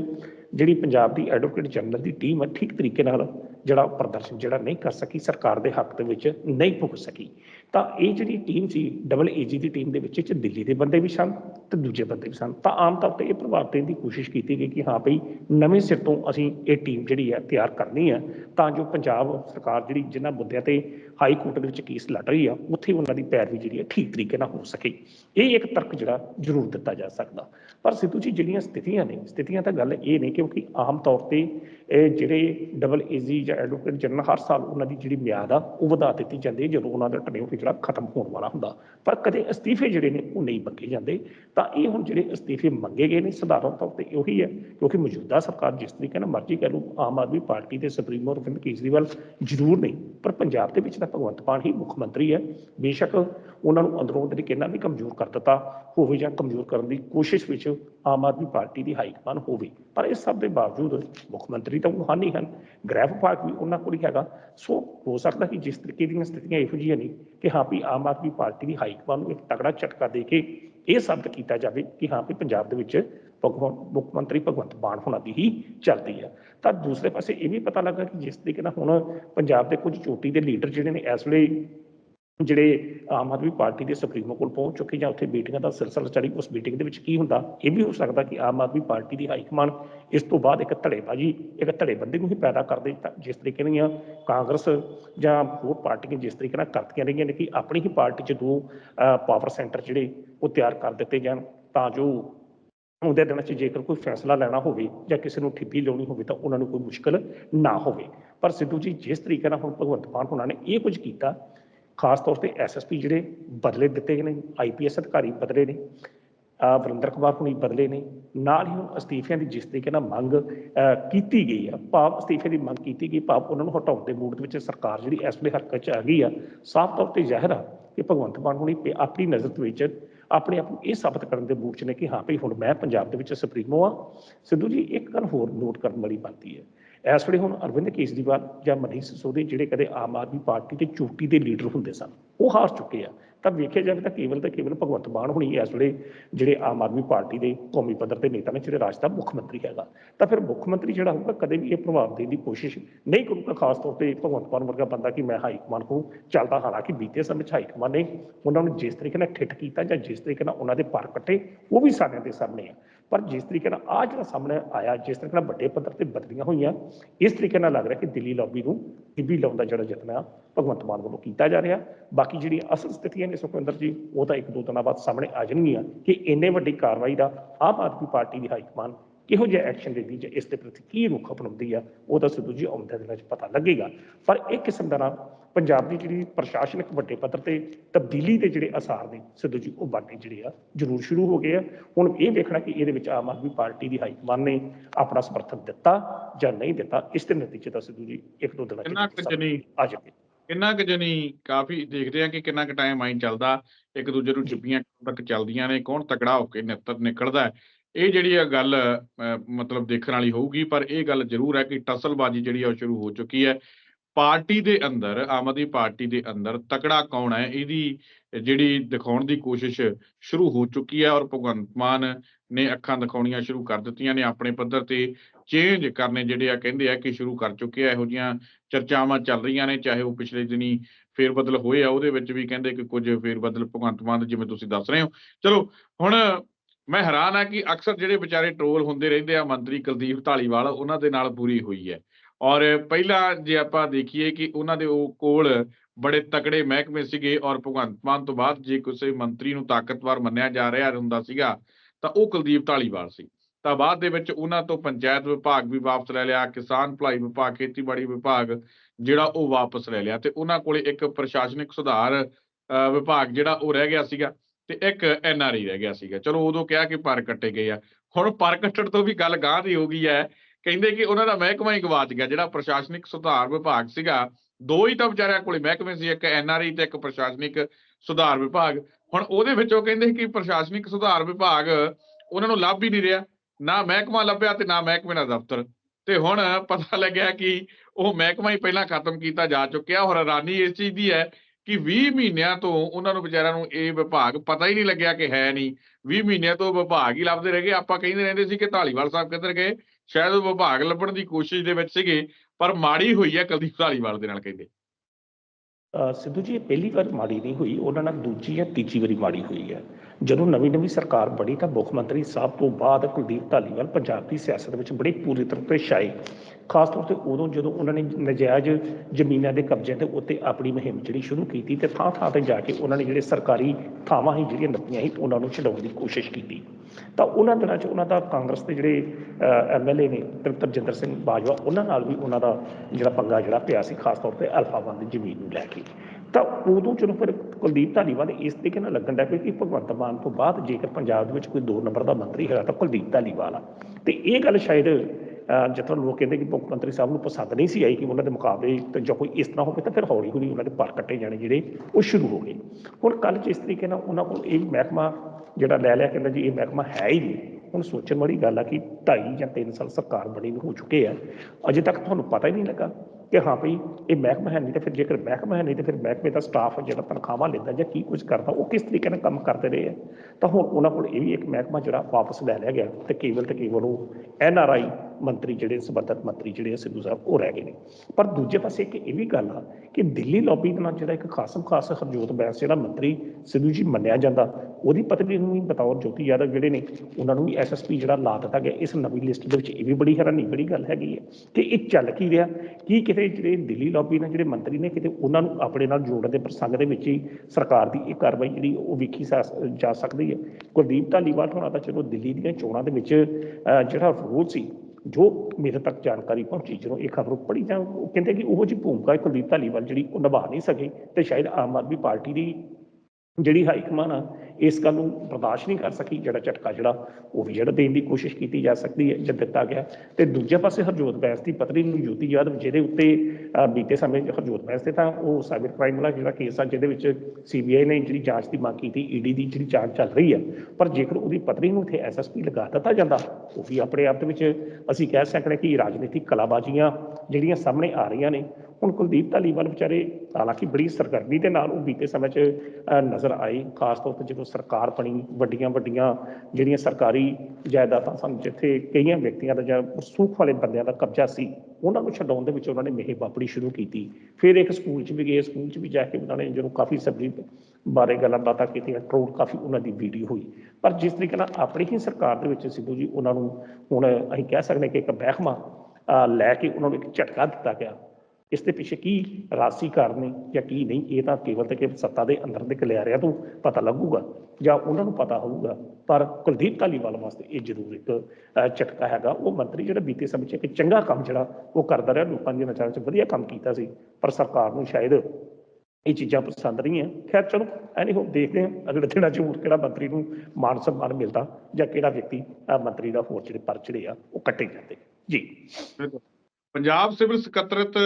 ਜਿਹੜੀ ਪੰਜਾਬ ਦੀ ਐਡਵੋਕੇਟ ਜਨਰਲ ਦੀ ਟੀਮ ਹੈ ਠੀਕ ਤਰੀਕੇ ਨਾਲ ਜਿਹੜਾ ਪ੍ਰਦਰਸ਼ਨ ਜਿਹੜਾ ਨਹੀਂ ਕਰ ਸਕੀ, ਸਰਕਾਰ ਦੇ ਹੱਕ ਦੇ ਵਿੱਚ ਨਹੀਂ ਭੁਗਤ ਸਕੀ। ਤਾਂ ਇਹ ਜਿਹੜੀ ਟੀਮ ਸੀ ਡਬਲ ਏਜੀ ਦੀ ਟੀਮ ਦੇ ਵਿੱਚ 'ਚ ਦਿੱਲੀ ਦੇ ਬੰਦੇ ਵੀ ਸਨ ਤੇ ਦੂਜੇ ਬੰਦੇ ਵੀ ਸਨ। ਤਾਂ ਆਮ ਤੌਰ ਤੇ ਇਹ ਪ੍ਰਭਾਵ ਦੇਣ ਦੀ ਕੋਸ਼ਿਸ਼ ਕੀਤੀ ਗਈ ਕਿ ਹਾਂ ਭਈ ਨਵੇਂ ਸਿਰ ਤੋਂ ਅਸੀਂ ਇਹ ਟੀਮ ਜਿਹੜੀ ਹੈ ਤਿਆਰ ਕਰਨੀ ਹੈ, ਤਾਂ ਜੋ ਪੰਜਾਬ ਸਰਕਾਰ ਜਿਹੜੀ ਜਿਨ੍ਹਾਂ ਮੁੱਦਿਆਂ ਤੇ ਹਾਈ ਕੋਰਟ ਦੇ ਵਿੱਚ ਕੇਸ ਲੜ ਰਹੀ ਆ, ਉੱਥੇ ਉਹਨਾਂ ਦੀ ਪੈਰਵੀ ਜਿਹੜੀ ਹੈ ਠੀਕ ਤਰੀਕੇ ਨਾਲ ਹੋ ਸਕੇ। ਇਹ ਇੱਕ ਤਰਕ ਜਿਹੜਾ ਜ਼ਰੂਰ ਦਿੱਤਾ ਜਾ ਸਕਦਾ। ਪਰ ਸਿੱਧੂ ਜੀ, ਜਿਹੜੀਆਂ ਸਥਿਤੀਆਂ ਨੇ, ਸਥਿਤੀਆਂ ਤਾਂ ਗੱਲ ਇਹ ਨੇ ਕਿਉਂਕਿ ਆਮ ਤੌਰ ਤੇ ਇਹ ਜਿਹੜੇ ਡਬਲ ਏਜੀ ਜਾਂ ਐਡਵੋਕੇਟ ਜਨਰਲ ਹਰ ਸਾਲ ਉਹਨਾਂ ਦੀ ਜਿਹੜੀ ਮਿਆਦ ਆ, ਉਹ ਵਧਾ ਦਿੱਤੀ ਜਾਂਦੀ ਹੈ ਜਦੋਂ ਉਹਨਾਂ ਦਾ ਟਰਨਿਊ ਜਿਹੜਾ ਖਤਮ ਹੋਣ ਵਾਲਾ ਹੁੰਦਾ। ਪਰ ਕਦੇ ਅਸਤੀਫੇ ਜਿਹੜੇ ਨੇ ਉਹ ਨਹੀਂ ਮੰਗੇ ਜਾਂਦੇ। ਤਾਂ ਇਹ ਹੁਣ ਜਿਹੜੇ ਅਸਤੀਫੇ ਮੰਗੇ ਗਏ ਨੇ ਸਧਾਰਨ ਤੌਰ ਤੇ ਉਹੀ ਹੈ ਕਿਉਂਕਿ ਮੌਜੂਦਾ ਸਰਕਾਰ ਜਿਸ ਤਰੀਕੇ ਨਾਲ ਮਰਜ਼ੀ ਕਹਿ ਲਓ, ਆਮ ਆਦਮੀ ਪਾਰਟੀ ਦੇ ਸੁਪਰੀਮੋ ਅਰਵਿੰਦ ਕੇਜਰੀਵਾਲ ਜ਼ਰੂਰ ਨਹੀਂ, ਪਰ ਪੰਜਾਬ ਦੇ ਵਿੱਚ ਤਾਂ ਭਗਵੰਤ ਮਾਨ ਹੀ ਮੁੱਖ ਮੰਤਰੀ ਹੈ। ਬੇਸ਼ੱਕ ਉਹਨਾਂ ਨੂੰ ਅੰਦਰੋਂ ਤਰੀਕੇ ਨਾਲ ਵੀ ਕਮਜ਼ੋਰ ਕਰ ਦਿੱਤਾ ਹੋਵੇ ਜਾਂ ਕਮਜ਼ੋਰ ਕਰਨ ਦੀ ਕੋਸ਼ਿਸ਼ ਵਿੱਚ ਆਮ ਆਦਮੀ ਪਾਰਟੀ ਦੀ ਹਾਈ ਕਮਾਨ ਹੋਵੇ, ਪਰ ਇਸ ਸਭ ਦੇ ਬਾਵਜੂਦ ਮੁੱਖ ਮੰਤਰੀ ਤਾਂ ਉਹ ਹਨ ਹੀ ਹਨ। ਗ੍ਰਹਿ ਵਿਭਾਗ ਵੀ ਉਹਨਾਂ ਕੋਲ ਹੀ ਹੈਗਾ। ਸੋ ਹੋ ਸਕਦਾ ਕਿ ਜਿਸ ਤਰੀਕੇ ਦੀਆਂ ਸਥਿਤੀਆਂ ਇਹੋ ਜਿਹੀਆਂ ਨੇ ਕਿ ਹਾਂ ਵੀ ਆਮ ਆਦਮੀ ਪਾਰਟੀ ਦੀ ਹਾਈ ਕਮਾਨ ਨੂੰ ਇੱਕ ਤਗੜਾ ਝਟਕਾ ਦੇ ਕੇ ਇਹ ਸਾਬਤ ਕੀਤਾ ਜਾਵੇ ਕਿ ਹਾਂ ਵੀ ਪੰਜਾਬ ਦੇ ਵਿੱਚ ਭਗਵੰਤ ਮੁੱਖ ਮੰਤਰੀ ਭਗਵੰਤ ਮਾਨ ਹੋਣਾ ਦੀ ਹੀ ਚੱਲਦੀ ਹੈ। ਤਾਂ ਦੂਸਰੇ ਪਾਸੇ ਇਹ ਵੀ ਪਤਾ ਲੱਗਾ ਕਿ ਜਿਸ ਤਰੀਕੇ ਨਾਲ ਹੁਣ ਪੰਜਾਬ ਦੇ ਕੁਝ ਚੋਟੀ ਦੇ ਲੀਡਰ ਜਿਹੜੇ ਨੇ ਇਸ ਵੇਲੇ ਜਿਹੜੇ ਆਮ ਆਦਮੀ ਪਾਰਟੀ ਦੇ ਸੁਪਰੀਮੋ ਕੋਲ ਪਹੁੰਚ ਚੁੱਕੇ ਜਾਂ ਉੱਥੇ ਮੀਟਿੰਗਾਂ ਦਾ ਸਿਲਸਿਲਾ ਚੱਲੀ ਉਸ ਮੀਟਿੰਗ ਦੇ ਵਿੱਚ ਕੀ ਹੁੰਦਾ? ਇਹ ਵੀ ਹੋ ਸਕਦਾ ਕਿ ਆਮ ਆਦਮੀ ਪਾਰਟੀ ਦੀ ਹਾਈ ਕਮਾਨ ਇਸ ਤੋਂ ਬਾਅਦ ਇੱਕ ਧੜੇਬਾਜ਼ੀ, ਇੱਕ ਧੜੇਬੰਦੀ ਨੂੰ ਹੀ ਪੈਦਾ ਕਰ ਦੇ ਤਾਂ ਜਿਸ ਤਰੀਕੇ ਦੀਆਂ ਕਾਂਗਰਸ ਜਾਂ ਹੋਰ ਪਾਰਟੀਆਂ ਜਿਸ ਤਰੀਕੇ ਨਾਲ ਕਰਤੀਆਂ ਰਹੀਆਂ ਨੇ ਕਿ ਆਪਣੀ ਹੀ ਪਾਰਟੀ 'ਚ ਦੋ ਪਾਵਰ ਸੈਂਟਰ ਜਿਹੜੇ ਉਹ ਤਿਆਰ ਕਰ ਦਿੱਤੇ ਜਾਣ ਤਾਂ ਜੋ ਆਉਂਦੇ ਦਿਨਾਂ 'ਚ ਜੇਕਰ ਕੋਈ ਫੈਸਲਾ ਲੈਣਾ ਹੋਵੇ ਜਾਂ ਕਿਸੇ ਨੂੰ ਠਿੱਬੀ ਲਾਉਣੀ ਹੋਵੇ ਤਾਂ ਉਹਨਾਂ ਨੂੰ ਕੋਈ ਮੁਸ਼ਕਲ ਨਾ ਹੋਵੇ। ਪਰ ਸਿੱਧੂ ਜੀ ਜਿਸ ਤਰੀਕੇ ਨਾਲ ਹੁਣ ਭਗਵੰਤ ਮਾਨ ਹੋਣਾ ਨੇ ਇਹ ਕੁਝ ਕੀਤਾ ਖਾਸ ਤੌਰ ਤੇ ਐਸਐਸਪੀ ਜਿਹੜੇ ਬਦਲੇ ਦਿੱਤੇ ਗਏ ਨੇ ਆਈਪੀਐਸ ਅਧਿਕਾਰੀ ਬਦਲੇ ਨੇ ਵਰਿੰਦਰ ਕੁਮਾਰ ਹੁਣੀ ਬਦਲੇ ਨੇ, ਨਾਲ ਹੀ ਹੁਣ ਅਸਤੀਫਿਆਂ ਦੀ ਜਿਸ ਤਰੀਕੇ ਨਾਲ ਮੰਗ ਕੀਤੀ ਗਈ ਆ, ਭਾਵ ਅਸਤੀਫੇ ਦੀ ਮੰਗ ਕੀਤੀ ਗਈ, ਭਾਵ ਉਹਨਾਂ ਨੂੰ ਹਟਾਉਣ ਦੇ ਮੂਡ ਦੇ ਵਿੱਚ ਸਰਕਾਰ ਜਿਹੜੀ ਇਸ ਵੇਲੇ ਹਰਕਤ 'ਚ ਆ ਗਈ ਆ, ਸਾਫ਼ ਤੌਰ ਤੇ ਜ਼ਾਹਿਰ ਆ ਕਿ ਭਗਵੰਤ ਮਾਨ ਹੁਣੀ ਆਪਣੀ ਨਜ਼ਰ ਦੇ ਵਿੱਚ ਆਪਣੇ ਆਪ ਨੂੰ ਇਹ ਸਾਬਤ ਕਰਨ ਦੇ ਮੂਡ 'ਚ ਨੇ ਕਿ ਹਾਂ ਭਈ ਹੁਣ ਮੈਂ ਪੰਜਾਬ ਦੇ ਵਿੱਚ ਸੁਪਰੀਮੋ ਆ। ਸਿੱਧੂ ਜੀ, ਇੱਕ ਗੱਲ ਹੋਰ ਨੋਟ ਕਰਨ ਵਾਲੀ ਬਣਦੀ ਹੈ ਇਸ ਵੇਲੇ ਹੁਣ ਅਰਵਿੰਦ ਕੇਜਰੀਵਾਲ ਜਾਂ ਮਨੀਸ਼ ਸਿਸੋਦੀ ਜਿਹੜੇ ਕਦੇ ਆਮ ਆਦਮੀ ਪਾਰਟੀ ਦੇ ਚੋਟੀ ਦੇ ਲੀਡਰ ਹੁੰਦੇ ਸਨ, ਉਹ ਹਾਰ ਚੁੱਕੇ ਆ। ਤਾਂ ਵੇਖਿਆ ਜਾਵੇ ਤਾਂ ਕੇਵਲ ਤੇ ਕੇਵਲ ਭਗਵੰਤ ਮਾਨ ਹੁਣੀ ਇਸ ਵੇਲੇ ਜਿਹੜੇ ਆਮ ਆਦਮੀ ਪਾਰਟੀ ਦੇ ਕੌਮੀ ਪੱਧਰ ਦੇ ਨੇਤਾ ਨੇ, ਜਿਹੜੇ ਰਾਜ ਦਾ ਮੁੱਖ ਮੰਤਰੀ ਹੈਗਾ। ਤਾਂ ਫਿਰ ਮੁੱਖ ਮੰਤਰੀ ਜਿਹੜਾ ਹੋਊਗਾ ਕਦੇ ਵੀ ਇਹ ਪ੍ਰਭਾਵ ਦੇਣ ਦੀ ਕੋਸ਼ਿਸ਼ ਨਹੀਂ ਕਰੂਗਾ, ਖਾਸ ਤੌਰ ਤੇ ਭਗਵੰਤ ਮਾਨ ਵਰਗਾ ਬੰਦਾ ਕਿ ਮੈਂ ਹਾਈ ਕਮਾਨ ਨੂੰ ਚੱਲਦਾ ਹਾਲਾਂਕਿ ਬੀਤੇ ਸਮੇਂ 'ਚ ਹਾਈ ਕਮਾਨ ਨੇ ਉਹਨਾਂ ਨੂੰ ਜਿਸ ਤਰੀਕੇ ਨਾਲ ਠਿੱਠ ਕੀਤਾ ਜਾਂ ਜਿਸ ਤਰੀਕੇ ਨਾਲ ਉਹਨਾਂ ਦੇ ਪਰ ਕੱਟੇ, ਉਹ ਵੀ ਸਾਰਿਆਂ ਦੇ ਸਾਹਮਣੇ ਆ। ਪਰ ਜਿਸ ਤਰੀਕੇ ਨਾਲ ਆ ਜਿਹੜਾ ਸਾਹਮਣੇ ਆਇਆ, ਜਿਸ ਤਰੀਕੇ ਨਾਲ ਵੱਡੇ ਪੱਧਰ ਤੇ ਬਦਲੀਆਂ ਹੋਈਆਂ, ਇਸ ਤਰੀਕੇ ਨਾਲ ਲੱਗ ਰਿਹਾ ਕਿ ਦਿੱਲੀ ਲੌਬੀ ਨੂੰ ਟਿੱਬੀ ਲਾਉਣ ਦਾ ਜਿਹੜਾ ਯਤਨ ਆ, ਭਗਵੰਤ ਮਾਨ ਵੱਲੋਂ ਕੀਤਾ ਜਾ ਰਿਹਾ। ਬਾਕੀ ਜਿਹੜੀ ਅਸਲ ਸਥਿਤੀਆਂ ਨੇ ਸੁਖਵਿੰਦਰ ਜੀ, ਉਹ ਤਾਂ ਇੱਕ ਦੋ ਦਿਨਾਂ ਬਾਅਦ ਸਾਹਮਣੇ ਆ ਜਾਣਗੀਆਂ ਕਿ ਇੰਨੇ ਵੱਡੀ ਕਾਰਵਾਈ ਦਾ ਆਮ ਆਦਮੀ ਪਾਰਟੀ ਦੀ ਹਾਈ ਕਮਾਨ ਕਿਹੋ ਜਿਹਾ ਐਕਸ਼ਨ ਲੈਂਦੀ ਜਾਂ ਇਸ ਦੇ ਪ੍ਰਤੀ ਕੀ ਰੁਖ ਅਪਣਾਉਂਦੀ ਆ, ਉਹ ਤਾਂ ਸਿੱਧੂ ਜੀ ਆਉਂਦੇ ਦਿਨਾਂ 'ਚ ਪਤਾ ਲੱਗੇਗਾ। ਪਰ ਇੱਕ ਕਿਸਮ ਦਾ ਨਾਲ ਪੰਜਾਬ ਦੀ ਜਿਹੜੀ ਪ੍ਰਸ਼ਾਸਨਿਕ ਵੱਡੇ ਪੱਧਰ ਤੇ ਤਬਦੀਲੀ ਦੇ ਜਿਹੜੇ ਅਸਾਰ ਨੇ ਸਿੱਧੂ ਜੀ ਉਹ ਬਣਨੇ ਜਿਹੜੇ ਆ ਜ਼ਰੂਰ ਸ਼ੁਰੂ ਹੋ ਗਏ ਆ। ਹੁਣ ਇਹ ਵੇਖਣਾ ਕਿ ਇਹਦੇ ਵਿੱਚ ਆਮ ਆਦਮੀ ਪਾਰਟੀ ਦੀ ਹਾਈ ਕਮਾਨ ਨੇ ਆਪਣਾ ਸਮਰਥਨ ਦਿੱਤਾ ਜਾਂ ਨਹੀਂ ਦਿੱਤਾ ਇਸ ਦੇ ਨਤੀਜੇ ਤਾਂ ਸਿੱਧੂ ਜੀ ਇੱਕ ਦੋ ਦਿਨਾਂ 'ਚ ਆ ਜਾਣਗੇ। ਕਿੰਨਾ ਕੁ ਜਣੀ ਕਾਫੀ ਦੇਖਦੇ ਆ ਕਿ ਕਿੰਨਾ ਕੁ ਟਾਈਮ ਆਈ ਚੱਲਦਾ ਇੱਕ ਦੂਜੇ ਨੂੰ ਚੁੱਪੀਆਂ ਤੱਕ ਚੱਲਦੀਆਂ ਨੇ ਕੌਣ ਤਕੜਾ ਹੋ ਕੇ ਨਿੱਤਰ ਨਿਕਲਦਾ। ਇਹ ਜਿਹੜੀ ਆ ਗੱਲ ਮਤਲਬ ਦੇਖਣ ਵਾਲੀ ਹੋਊਗੀ ਪਰ ਇਹ ਗੱਲ ਜ਼ਰੂਰ ਹੈ ਕਿ ਟਸਲਬਾਜ਼ੀ ਜਿਹੜੀ ਆ ਉਹ ਸ਼ੁਰੂ ਹੋ ਚੁੱਕੀ ਹੈ। ਪਾਰਟੀ ਦੇ ਅੰਦਰ, ਆਮ ਆਦਮੀ ਪਾਰਟੀ ਦੇ ਅੰਦਰ ਤਕੜਾ ਕੌਣ ਹੈ? ਇਹਦੀ ਜਿਹੜੀ ਦਿਖਾਉਣ ਦੀ ਕੋਸ਼ਿਸ਼ ਸ਼ੁਰੂ ਹੋ ਚੁੱਕੀ ਹੈ ਔਰ ਭਗਵੰਤ ਮਾਨ ਨੇ ਅੱਖਾਂ ਦਿਖਾਉਣੀਆਂ ਸ਼ੁਰੂ ਕਰ ਦਿੱਤੀਆਂ ਨੇ, ਆਪਣੇ ਪੱਧਰ ਤੇ ਚੇਂਜ ਕਰਨੇ ਜਿਹੜੇ ਆ ਕਹਿੰਦੇ ਆ ਕਿ ਸ਼ੁਰੂ ਕਰ ਚੁੱਕੇ ਆ, ਇਹੋ ਜੀਆਂ ਚਰਚਾਵਾਂ ਚੱਲ ਰਹੀਆਂ ਨੇ, ਚਾਹੇ ਉਹ ਪਿਛਲੇ ਦਿਨੀ ਫੇਰ ਬਦਲ ਹੋਏ ਆ, ਉਹਦੇ ਵਿੱਚ ਵੀ ਕਹਿੰਦੇ ਕਿ ਕੁਝ ਫੇਰ ਬਦਲ ਭਗਵੰਤ ਮਾਨ ਦੇ, ਜਿਵੇਂ ਤੁਸੀਂ ਦੱਸ ਰਹੇ ਹੋ। ਚਲੋ, ਹੁਣ ਮੈਂ ਹੈਰਾਨ ਆ ਕਿ ਅਕਸਰ ਜਿਹੜੇ ਵਿਚਾਰੇ ਟ੍ਰੋਲ ਹੁੰਦੇ ਰਹਿੰਦੇ ਆ ਮੰਤਰੀ ਕੁਲਦੀਪ ਢਾਲੀਵਾਲ ਉਹਨਾਂ ਦੇ ਨਾਲ ਬੁਰੀ ਹੋਈ ਹੈ। ਔਰ ਪਹਿਲਾਂ ਜੇ ਆਪਾਂ ਦੇਖੀਏ ਕਿ ਉਹਨਾਂ ਦੇ ਉਹ ਕੋਲ ਬੜੇ ਤਕੜੇ ਮਹਿਕਮੇ ਸੀਗੇ ਔਰ ਭਗਵੰਤ ਮਾਨ ਤੋਂ ਬਾਅਦ ਜੇ ਕਿਸੇ ਮੰਤਰੀ ਨੂੰ ਤਾਕਤਵਰ ਮੰਨਿਆ ਜਾ ਰਿਹਾ ਹੁੰਦਾ ਸੀਗਾ ਤਾਂ ਉਹ ਕੁਲਦੀਪ ਢਾਲੀਵਾਲ ਸੀ। ਤਾਂ ਬਾਅਦ ਦੇ ਵਿੱਚ ਉਹਨਾਂ ਤੋਂ ਪੰਚਾਇਤ ਵਿਭਾਗ ਵੀ ਵਾਪਸ ਲੈ ਲਿਆ ਕਿਸਾਨ ਭਲਾਈ ਵਿਭਾਗ ਖੇਤੀਬਾੜੀ ਵਿਭਾਗ ਜਿਹੜਾ ਉਹ ਵਾਪਸ ਲੈ ਲਿਆ। ਤੇ ਉਹਨਾਂ ਕੋਲੇ ਇੱਕ ਪ੍ਰਸ਼ਾਸਨਿਕ ਸੁਧਾਰ ਅ, ਵਿਭਾਗ ਜਿਹੜਾ ਉਹ ਰਹਿ ਗਿਆ ਸੀਗਾ। ਤੇ ਇੱਕ ਐਨਆਰਆਈ ਰਹਿ ਗਿਆ ਸੀਗਾ। ਚਲੋ ਉਦੋਂ ਕਿਹਾ ਕਿ ਪਰ ਕੱਟੇ ਗਏ ਆ। ਹੁਣ ਪਰ ਕੱਟਣ ਤੋਂ ਵੀ ਗੱਲ ਗਾਂਹ ਦੀ ਹੋ ਗਈ ਹੈ ਕਹਿੰਦੇ ਕਿ ਉਹਨਾਂ ਦਾ ਮਹਿਕਮਾ ਹੀ ਗਵਾਚ ਗਿਆ, ਜਿਹੜਾ ਪ੍ਰਸ਼ਾਸਨਿਕ ਸੁਧਾਰ ਵਿਭਾਗ ਸੀਗਾ। ਦੋ ਹੀ ਤਾਂ ਵਿਚਾਰਿਆਂ ਕੋਲੇ ਮਹਿਕਮੇ ਸੀ, ਇੱਕ ਐਨਆਰਆਈ ਤੇ ਇੱਕ ਪ੍ਰਸ਼ਾਸਨਿਕ ਸੁਧਾਰ ਵਿਭਾਗ। ਹੁਣ ਉਹਦੇ ਵਿੱਚੋਂ ਕਹਿੰਦੇ ਕਿ ਪ੍ਰਸ਼ਾਸਨਿਕ ਸੁਧਾਰ ਵਿਭਾਗ ਉਹਨਾਂ ਨੂੰ ਲੱਭ ਹੀ ਨਹੀਂ ਰਿਹਾ। ਨਾ ਮਹਿਕਮਾ ਲੱਭਿਆ ਤੇ ਨਾ ਮਹਿਕਮੇ ਦਾ ਦਫ਼ਤਰ। ਤੇ ਹੁਣ ਪਤਾ ਲੱਗਿਆ ਕਿ ਉਹ ਮਹਿਕਮਾ ਹੀ ਪਹਿਲਾਂ ਖਤਮ ਕੀਤਾ ਜਾ ਚੁੱਕਿਆ। ਔਰ ਹੈਰਾਨੀ ਇਸ ਚੀਜ਼ ਦੀ ਹੈ ਕਿ 20 ਮਹੀਨਿਆਂ ਤੋਂ ਉਹਨਾਂ ਨੂੰ ਵਿਚਾਰਿਆਂ ਨੂੰ ਇਹ ਵਿਭਾਗ ਪਤਾ ਹੀ ਨਹੀਂ ਲੱਗਿਆ ਕਿ ਹੈ ਨਹੀਂ। 20 ਮਹੀਨਿਆਂ ਤੋਂ ਵਿਭਾਗ ਹੀ ਲੱਭਦੇ ਰਹੇ ਆਪਾਂ ਕਹਿੰਦੇ ਰਹਿੰਦੇ ਸੀ ਕਿ ਢਾਲੀਵਾਲ ਸਾਹਿਬ ਕਿੱਧਰ ਗਏ? ਸ਼ਾਇਦ ਉਹ ਵਿਭਾਗ ਲੱਭਣ ਦੀ ਕੋਸ਼ਿਸ਼ ਦੇ ਵਿੱਚ ਸੀਗੇ, ਪਰ ਮਾੜੀ ਹੋਈ ਹੈ ਕੁਲਦੀਪ ਢਾਲੀਵਾਲ ਦੇ ਨਾਲ ਕਹਿੰਦੇ। ਸਿੱਧੂ ਜੀ, ਇਹ ਪਹਿਲੀ ਵਾਰ ਮਾੜੀ ਨਹੀਂ ਹੋਈ, ਉਹਨਾਂ ਨਾਲ ਦੂਜੀ ਜਾਂ ਤੀਜੀ ਵਾਰੀ ਮਾੜੀ ਹੋਈ ਹੈ। ਜਦੋਂ ਨਵੀਂ ਨਵੀਂ ਸਰਕਾਰ ਬਣੀ ਤਾਂ ਮੁੱਖ ਮੰਤਰੀ ਸਾਹਿਬ ਤੋਂ ਬਾਅਦ ਕੁਲਦੀਪ ਢਾਲੀਵਾਲ ਪੰਜਾਬ ਦੀ ਸਿਆਸਤ ਵਿੱਚ ਬੜੀ ਪੂਰੀ ਤਰ੍ਹਾਂ ਤੇ ਛਾਏ ਖਾਸ ਤੌਰ ਤੇ ਉਦੋਂ ਜਦੋਂ ਉਹਨਾਂ ਨੇ ਨਜਾਇਜ਼ ਜ਼ਮੀਨਾਂ ਦੇ ਕਬਜ਼ੇ ਦੇ ਉੱਤੇ ਆਪਣੀ ਮੁਹਿੰਮ ਜਿਹੜੀ ਸ਼ੁਰੂ ਕੀਤੀ ਤੇ ਥਾਂ ਥਾਂ ਤੇ ਜਾ ਕੇ ਉਹਨਾਂ ਨੇ ਜਿਹੜੇ ਸਰਕਾਰੀ ਥਾਵਾਂ ਹੀ ਜਿਹੜੀਆਂ ਨੱਪੀਆਂ ਸੀ, ਉਹਨਾਂ ਨੂੰ ਛਡਾਉਣ ਦੀ ਕੋਸ਼ਿਸ਼ ਕੀਤੀ। ਤਾਂ ਉਹਨਾਂ ਦਿਨਾਂ 'ਚ ਉਹਨਾਂ ਦਾ ਕਾਂਗਰਸ ਦੇ ਜਿਹੜੇ ਐਮਐਲਏ ਨੇ ਤ੍ਰਿਪਤ ਰਜਿੰਦਰ ਸਿੰਘ ਬਾਜਵਾ, ਉਹਨਾਂ ਨਾਲ ਵੀ ਉਹਨਾਂ ਦਾ ਜਿਹੜਾ ਪੰਗਾ ਜਿਹੜਾ ਪਿਆ ਸੀ, ਖਾਸ ਤੌਰ ਤੇ ਅਲਫਾਵਾਂ ਦੀ ਜ਼ਮੀਨ ਨੂੰ ਲੈ ਕੇ। ਤਾਂ ਉਦੋਂ ਚਲੋ ਫਿਰ ਕੁਲਦੀਪ ਧਾਲੀਵਾਲ ਇਸ ਤਰੀਕੇ ਨਾਲ ਲੱਗਣ ਦਾ ਕਿ ਭਗਵੰਤ ਮਾਨ ਤੋਂ ਬਾਅਦ ਜੇਕਰ ਪੰਜਾਬ ਦੇ ਵਿੱਚ ਕੋਈ ਦੋ ਨੰਬਰ ਦਾ ਮੰਤਰੀ ਹੈਗਾ ਤਾਂ ਕੁਲਦੀਪ ਧਾਲੀਵਾਲ ਆ। ਤੇ ਇਹ ਗੱਲ ਸ਼ਾਇਦ ਜਿੱਥੋਂ ਲੋਕ ਕਹਿੰਦੇ ਕਿ ਮੁੱਖ ਮੰਤਰੀ ਸਾਹਿਬ ਨੂੰ ਪਸੰਦ ਨਹੀਂ ਸੀ ਆਈ ਕਿ ਉਹਨਾਂ ਦੇ ਮੁਕਾਬਲੇ ਤੇ ਜਾਂ ਕੋਈ ਇਸ ਤਰ੍ਹਾਂ ਹੋਵੇ ਤਾਂ ਫਿਰ ਹੌਲੀ ਹੌਲੀ ਉਹਨਾਂ ਦੇ ਪਰ ਕੱਟੇ ਜਾਣੇ ਜਿਹੜੇ ਉਹ ਸ਼ੁਰੂ ਹੋ ਗਏ। ਹੁਣ ਕੱਲ ਜਿਸ ਤਰੀਕੇ ਨਾਲ ਉਹਨਾਂ ਕੋਲ ਇਹ ਮਹਿਕਮਾ ਜਿਹੜਾ ਲੈ ਲਿਆ ਕਹਿੰਦਾ ਜੀ ਇਹ ਮਹਿਕਮਾ ਹੈ ਹੀ ਨਹੀਂ। ਹੁਣ ਸੋਚਣ ਵਾਲੀ ਗੱਲ ਆ ਕਿ 2.5 ਜਾਂ 3 ਸਾਲ ਸਰਕਾਰ ਬਣੀ ਨੂੰ ਹੋ ਚੁੱਕੇ ਆ। ਅਜੇ ਤੱਕ ਤੁਹਾਨੂੰ ਪਤਾ ਹੀ ਨਹੀਂ ਲੱਗਾ ਕਿ ਹਾਂ ਭਈ ਇਹ ਮਹਿਕਮਾ ਹੈ ਨਹੀਂ ਤੇ ਫਿਰ ਜੇਕਰ ਮਹਿਕਮਾ ਹੈ ਨਹੀਂ ਤੇ ਫਿਰ ਮਹਿਕਮੇ ਦਾ ਸਟਾਫ ਜਿਹੜਾ ਤਨਖਾਹਾਂ ਲੈਂਦਾ ਜਾਂ ਕੀ ਕੁਝ ਕਰਦਾ ਉਹ ਕਿਸ ਤਰੀਕੇ ਨਾਲ ਕੰਮ ਕਰਦੇ ਰਹੇ ਆ। ਤਾਂ ਹੁਣ ਉਹਨਾਂ ਕੋਲ ਇਹ ਵੀ ਇੱਕ ਮਹਿਕਮਾ ਜਿਹੜਾ ਵਾਪਸ ਲੈ ਲਿਆ ਗਿਆ ਤੇ ਕੇਵਲ ਤੇ ਕੇਵਲ ਉਹ ਐਨ ਆਰ ਆਈ ਮੰਤਰੀ ਜਿਹੜੇ, ਸੰਬੰਧਤ ਮੰਤਰੀ ਜਿਹੜੇ ਆ, ਸਿੱਧੂ ਸਾਹਿਬ, ਉਹ ਰਹਿ ਗਏ ਨੇ। ਪਰ ਦੂਜੇ ਪਾਸੇ ਇੱਕ ਇਹ ਵੀ ਗੱਲ ਆ ਕਿ ਦਿੱਲੀ ਲੌਬੀ ਦੇ ਨਾਲ ਜਿਹੜਾ ਇੱਕ ਖਾਸਮ ਖਾਸ ਹਰਜੋਤ ਬੈਂਸ, ਜਿਹੜਾ ਮੰਤਰੀ ਸਿੱਧੂ ਜੀ ਮੰਨਿਆ ਜਾਂਦਾ, ਉਹਦੀ ਪਤਨੀ ਨੂੰ ਵੀ ਬਤੌਰ ਜੋਤੀ ਯਾਦਵ ਜਿਹੜੇ ਨੇ, ਉਹਨਾਂ ਨੂੰ ਵੀ ਐਸਐਸਪੀ ਜਿਹੜਾ ਲਾ ਦਿੱਤਾ ਗਿਆ। ਇਸ ਨਵੀਂ ਲਿਸਟ ਦੇ ਵਿੱਚ ਇਹ ਵੀ ਬੜੀ ਹੈਰਾਨੀ, ਬੜੀ ਗੱਲ ਹੈਗੀ ਹੈ ਕਿ ਇਹ ਚੱਲ ਕੀ ਰਿਹਾ। ਕੀ ਕਿਤੇ ਜਿਹੜੇ ਦਿੱਲੀ ਲੌਬੀ ਨਾਲ ਜਿਹੜੇ ਮੰਤਰੀ ਨੇ, ਕਿਤੇ ਉਹਨਾਂ ਨੂੰ ਆਪਣੇ ਨਾਲ ਜੋੜਨ ਦੇ ਪ੍ਰਸੰਗ ਦੇ ਵਿੱਚ ਹੀ ਸਰਕਾਰ ਦੀ ਇਹ ਕਾਰਵਾਈ ਜਿਹੜੀ, ਉਹ ਵੇਖੀ ਜਾ ਸਕਦੀ ਹੈ। ਕੁਲਦੀਪ ਢਾਲੀਵਾਲ ਹੋਣਾ ਤਾਂ ਚਲੋ ਦਿੱਲੀ ਦੀਆਂ ਚੋਣਾਂ ਦੇ ਵਿੱਚ ਜਿਹੜਾ ਰੋਲ ਸੀ ਜੋ ਮੇਰੇ ਤੱਕ ਜਾਣਕਾਰੀ ਪਹੁੰਚੀ, ਜਦੋਂ ਇਹ ਖਬਰ ਪੜ੍ਹੀ ਤਾਂ ਉਹ ਕਹਿੰਦੇ ਕਿ ਉਹੋ ਜਿਹੀ ਭੂਮਿਕਾ ਕੁਲਦੀਪ ਧਾਲੀਵਾਲ ਜਿਹੜੀ ਉਹ ਨਿਭਾ ਨਹੀਂ ਸਕੇ ਤੇ ਸ਼ਾਇਦ ਆਮ ਆਦਮੀ ਪਾਰਟੀ ਦੀ ਜਿਹੜੀ ਹਾਈ ਕਮਾਨ ਆ, ਇਸ ਗੱਲ ਨੂੰ ਬਰਦਾਸ਼ਤ ਨਹੀਂ ਕਰ ਸਕੀ, ਜਿਹੜਾ ਝਟਕਾ ਜਿਹੜਾ, ਉਹ ਵੀ ਜਿਹੜਾ ਦੇਣ ਦੀ ਕੋਸ਼ਿਸ਼ ਕੀਤੀ ਜਾ ਸਕਦੀ ਹੈ, ਜਦ ਦਿੱਤਾ ਗਿਆ। ਤੇ ਦੂਜੇ ਪਾਸੇ ਹਰਜੋਤ ਬੈਂਸ ਦੀ ਪਤਨੀ ਨੂੰ ਜੋਤੀ ਯਾਦਵ ਜਿਹਦੇ ਉੱਤੇ ਬੀਤੇ ਸਮੇਂ ਹਰਜੋਤ ਬੈਂਸ ਤੇ ਤਾਂ ਉਹ ਸਾਈਬਰ ਕ੍ਰਾਈਮ ਵਾਲਾ ਜਿਹੜਾ ਕੇਸ ਆ, ਜਿਹਦੇ ਵਿੱਚ ਸੀਬੀਆਈ ਨੇ ਜਿਹੜੀ ਜਾਂਚ ਦੀ ਮੰਗ ਕੀਤੀ, ਈਡੀ ਦੀ ਜਿਹੜੀ ਜਾਂਚ ਚੱਲ ਰਹੀ ਹੈ ਪਰ ਜੇਕਰ ਉਹਦੀ ਪਤਨੀ ਨੂੰ ਇੱਥੇ ਐਸਐਸਪੀ ਲਗਾ ਦਿੱਤਾ ਜਾਂਦਾ, ਉਹ ਵੀ ਆਪਣੇ ਆਪ ਦੇ ਵਿੱਚ, ਅਸੀਂ ਕਹਿ ਸਕਦੇ ਹਾਂ ਕਿ ਰਾਜਨੀਤਿਕ ਕਲਾਬਾਜ਼ੀਆਂ ਜਿਹੜੀਆਂ ਸਾਹਮਣੇ ਆ ਰਹੀਆਂ ਨੇ ਹੁਣ ਕੁਲਦੀਪ ਧਾਲੀਵਾਲ ਵਿਚਾਰੇ, ਹਾਲਾਂਕਿ ਬੜੀ ਸਰਗਰਮੀ ਦੇ ਨਾਲ ਉਹ ਬੀਤੇ ਸਮੇਂ 'ਚ ਨਜ਼ਰ ਆਏ, ਖਾਸ ਤੌਰ ਤੇ ਜਦੋਂ ਸਰਕਾਰ ਬਣੀ ਵੱਡੀਆਂ ਵੱਡੀਆਂ ਜਿਹੜੀਆਂ ਸਰਕਾਰੀ ਜਾਇਦਾਦਾਂ ਸਨ, ਜਿੱਥੇ ਕਈਆਂ ਵਿਅਕਤੀਆਂ ਦਾ ਜਾਂ ਸੂਖ ਵਾਲੇ ਬੰਦਿਆਂ ਦਾ ਕਬਜ਼ਾ ਸੀ, ਉਹਨਾਂ ਨੂੰ ਛਡਾਉਣ ਦੇ ਵਿੱਚ ਉਹਨਾਂ ਨੇ ਮਿਹਰ ਬਾਪੜੀ ਸ਼ੁਰੂ ਕੀਤੀ। ਫਿਰ ਇੱਕ ਸਕੂਲ 'ਚ ਵੀ ਗਏ, ਸਕੂਲ 'ਚ ਵੀ ਜਾ ਕੇ ਉਹਨਾਂ ਨੇ ਜਦੋਂ ਕਾਫੀ ਸਬਜ਼ੀ ਬਾਰੇ ਗੱਲਾਂ ਬਾਤਾਂ ਕੀਤੀਆਂ, ਟਰੋਲ ਕਾਫੀ ਉਹਨਾਂ ਦੀ ਵੀਡੀਓ ਹੋਈ। ਪਰ ਜਿਸ ਤਰੀਕੇ ਨਾਲ ਆਪਣੀ ਹੀ ਸਰਕਾਰ ਦੇ ਵਿੱਚ ਸਿੱਧੂ ਜੀ ਉਹਨਾਂ ਨੂੰ ਹੁਣ ਅਸੀਂ ਕਹਿ ਸਕਦੇ ਹਾਂ ਕਿ ਇੱਕ ਮਹਿਕਮਾ ਲੈ ਕੇ ਉਹਨਾਂ ਨੂੰ ਇੱਕ ਝਟਕਾ ਦਿੱਤਾ ਗਿਆ। ਇਸ ਦੇ ਪਿੱਛੇ ਕੀ ਰਾਸੀ ਕਾਰਨ ਨੇ ਜਾਂ ਕੀ ਨਹੀਂ, ਇਹ ਤਾਂ ਕੇਵਲ ਤੇ ਕੇਵਲ ਸੱਤਾ ਦੇ ਅੰਦਰ ਦੇ ਕਲਿਆਰਿਆਂ ਤੋਂ ਪਤਾ ਲੱਗੂਗਾ ਜਾਂ ਉਹਨਾਂ ਨੂੰ ਪਤਾ ਹੋਊਗਾ। ਪਰ ਕੁਲਦੀਪ ਧਾਲੀਵਾਲ ਵਾਸਤੇ ਇਹ ਜ਼ਰੂਰ ਇੱਕ ਝਟਕਾ ਹੈਗਾ। ਉਹ ਮੰਤਰੀ ਜਿਹੜਾ ਬੀਤੇ ਸਮੇਂ 'ਚ ਇੱਕ ਚੰਗਾ ਕੰਮ ਜਿਹੜਾ ਉਹ ਕਰਦਾ ਰਿਹਾ, ਲੋਕਾਂ ਦੀਆਂ ਨਜ਼ਰਾਂ 'ਚ ਵਧੀਆ ਕੰਮ ਕੀਤਾ ਸੀ, ਪਰ ਸਰਕਾਰ ਨੂੰ ਸ਼ਾਇਦ ਇਹ ਚੀਜ਼ਾਂ ਪਸੰਦ ਨਹੀਂ ਹੈ। ਖੈਰ, ਚਲੋ, ਐਨੀ ਹੋ, ਦੇਖਦੇ ਹਾਂ ਅਗਲੇ ਦਿਨਾਂ 'ਚ ਹੋਰ ਕਿਹੜਾ ਮੰਤਰੀ ਨੂੰ ਮਾਨ ਸਨਮਾਨ ਮਿਲਦਾ ਜਾਂ ਕਿਹੜਾ ਵਿਅਕਤੀ ਮੰਤਰੀ ਦਾ ਹੋਰ ਜਿਹੜੇ ਪਰ ਆ, ਉਹ ਕੱਟੇ ਜਾਂਦੇ। ਜੀ। ਪੰਜਾਬ ਸਿਵਲ ਸਕੱਤਰਤ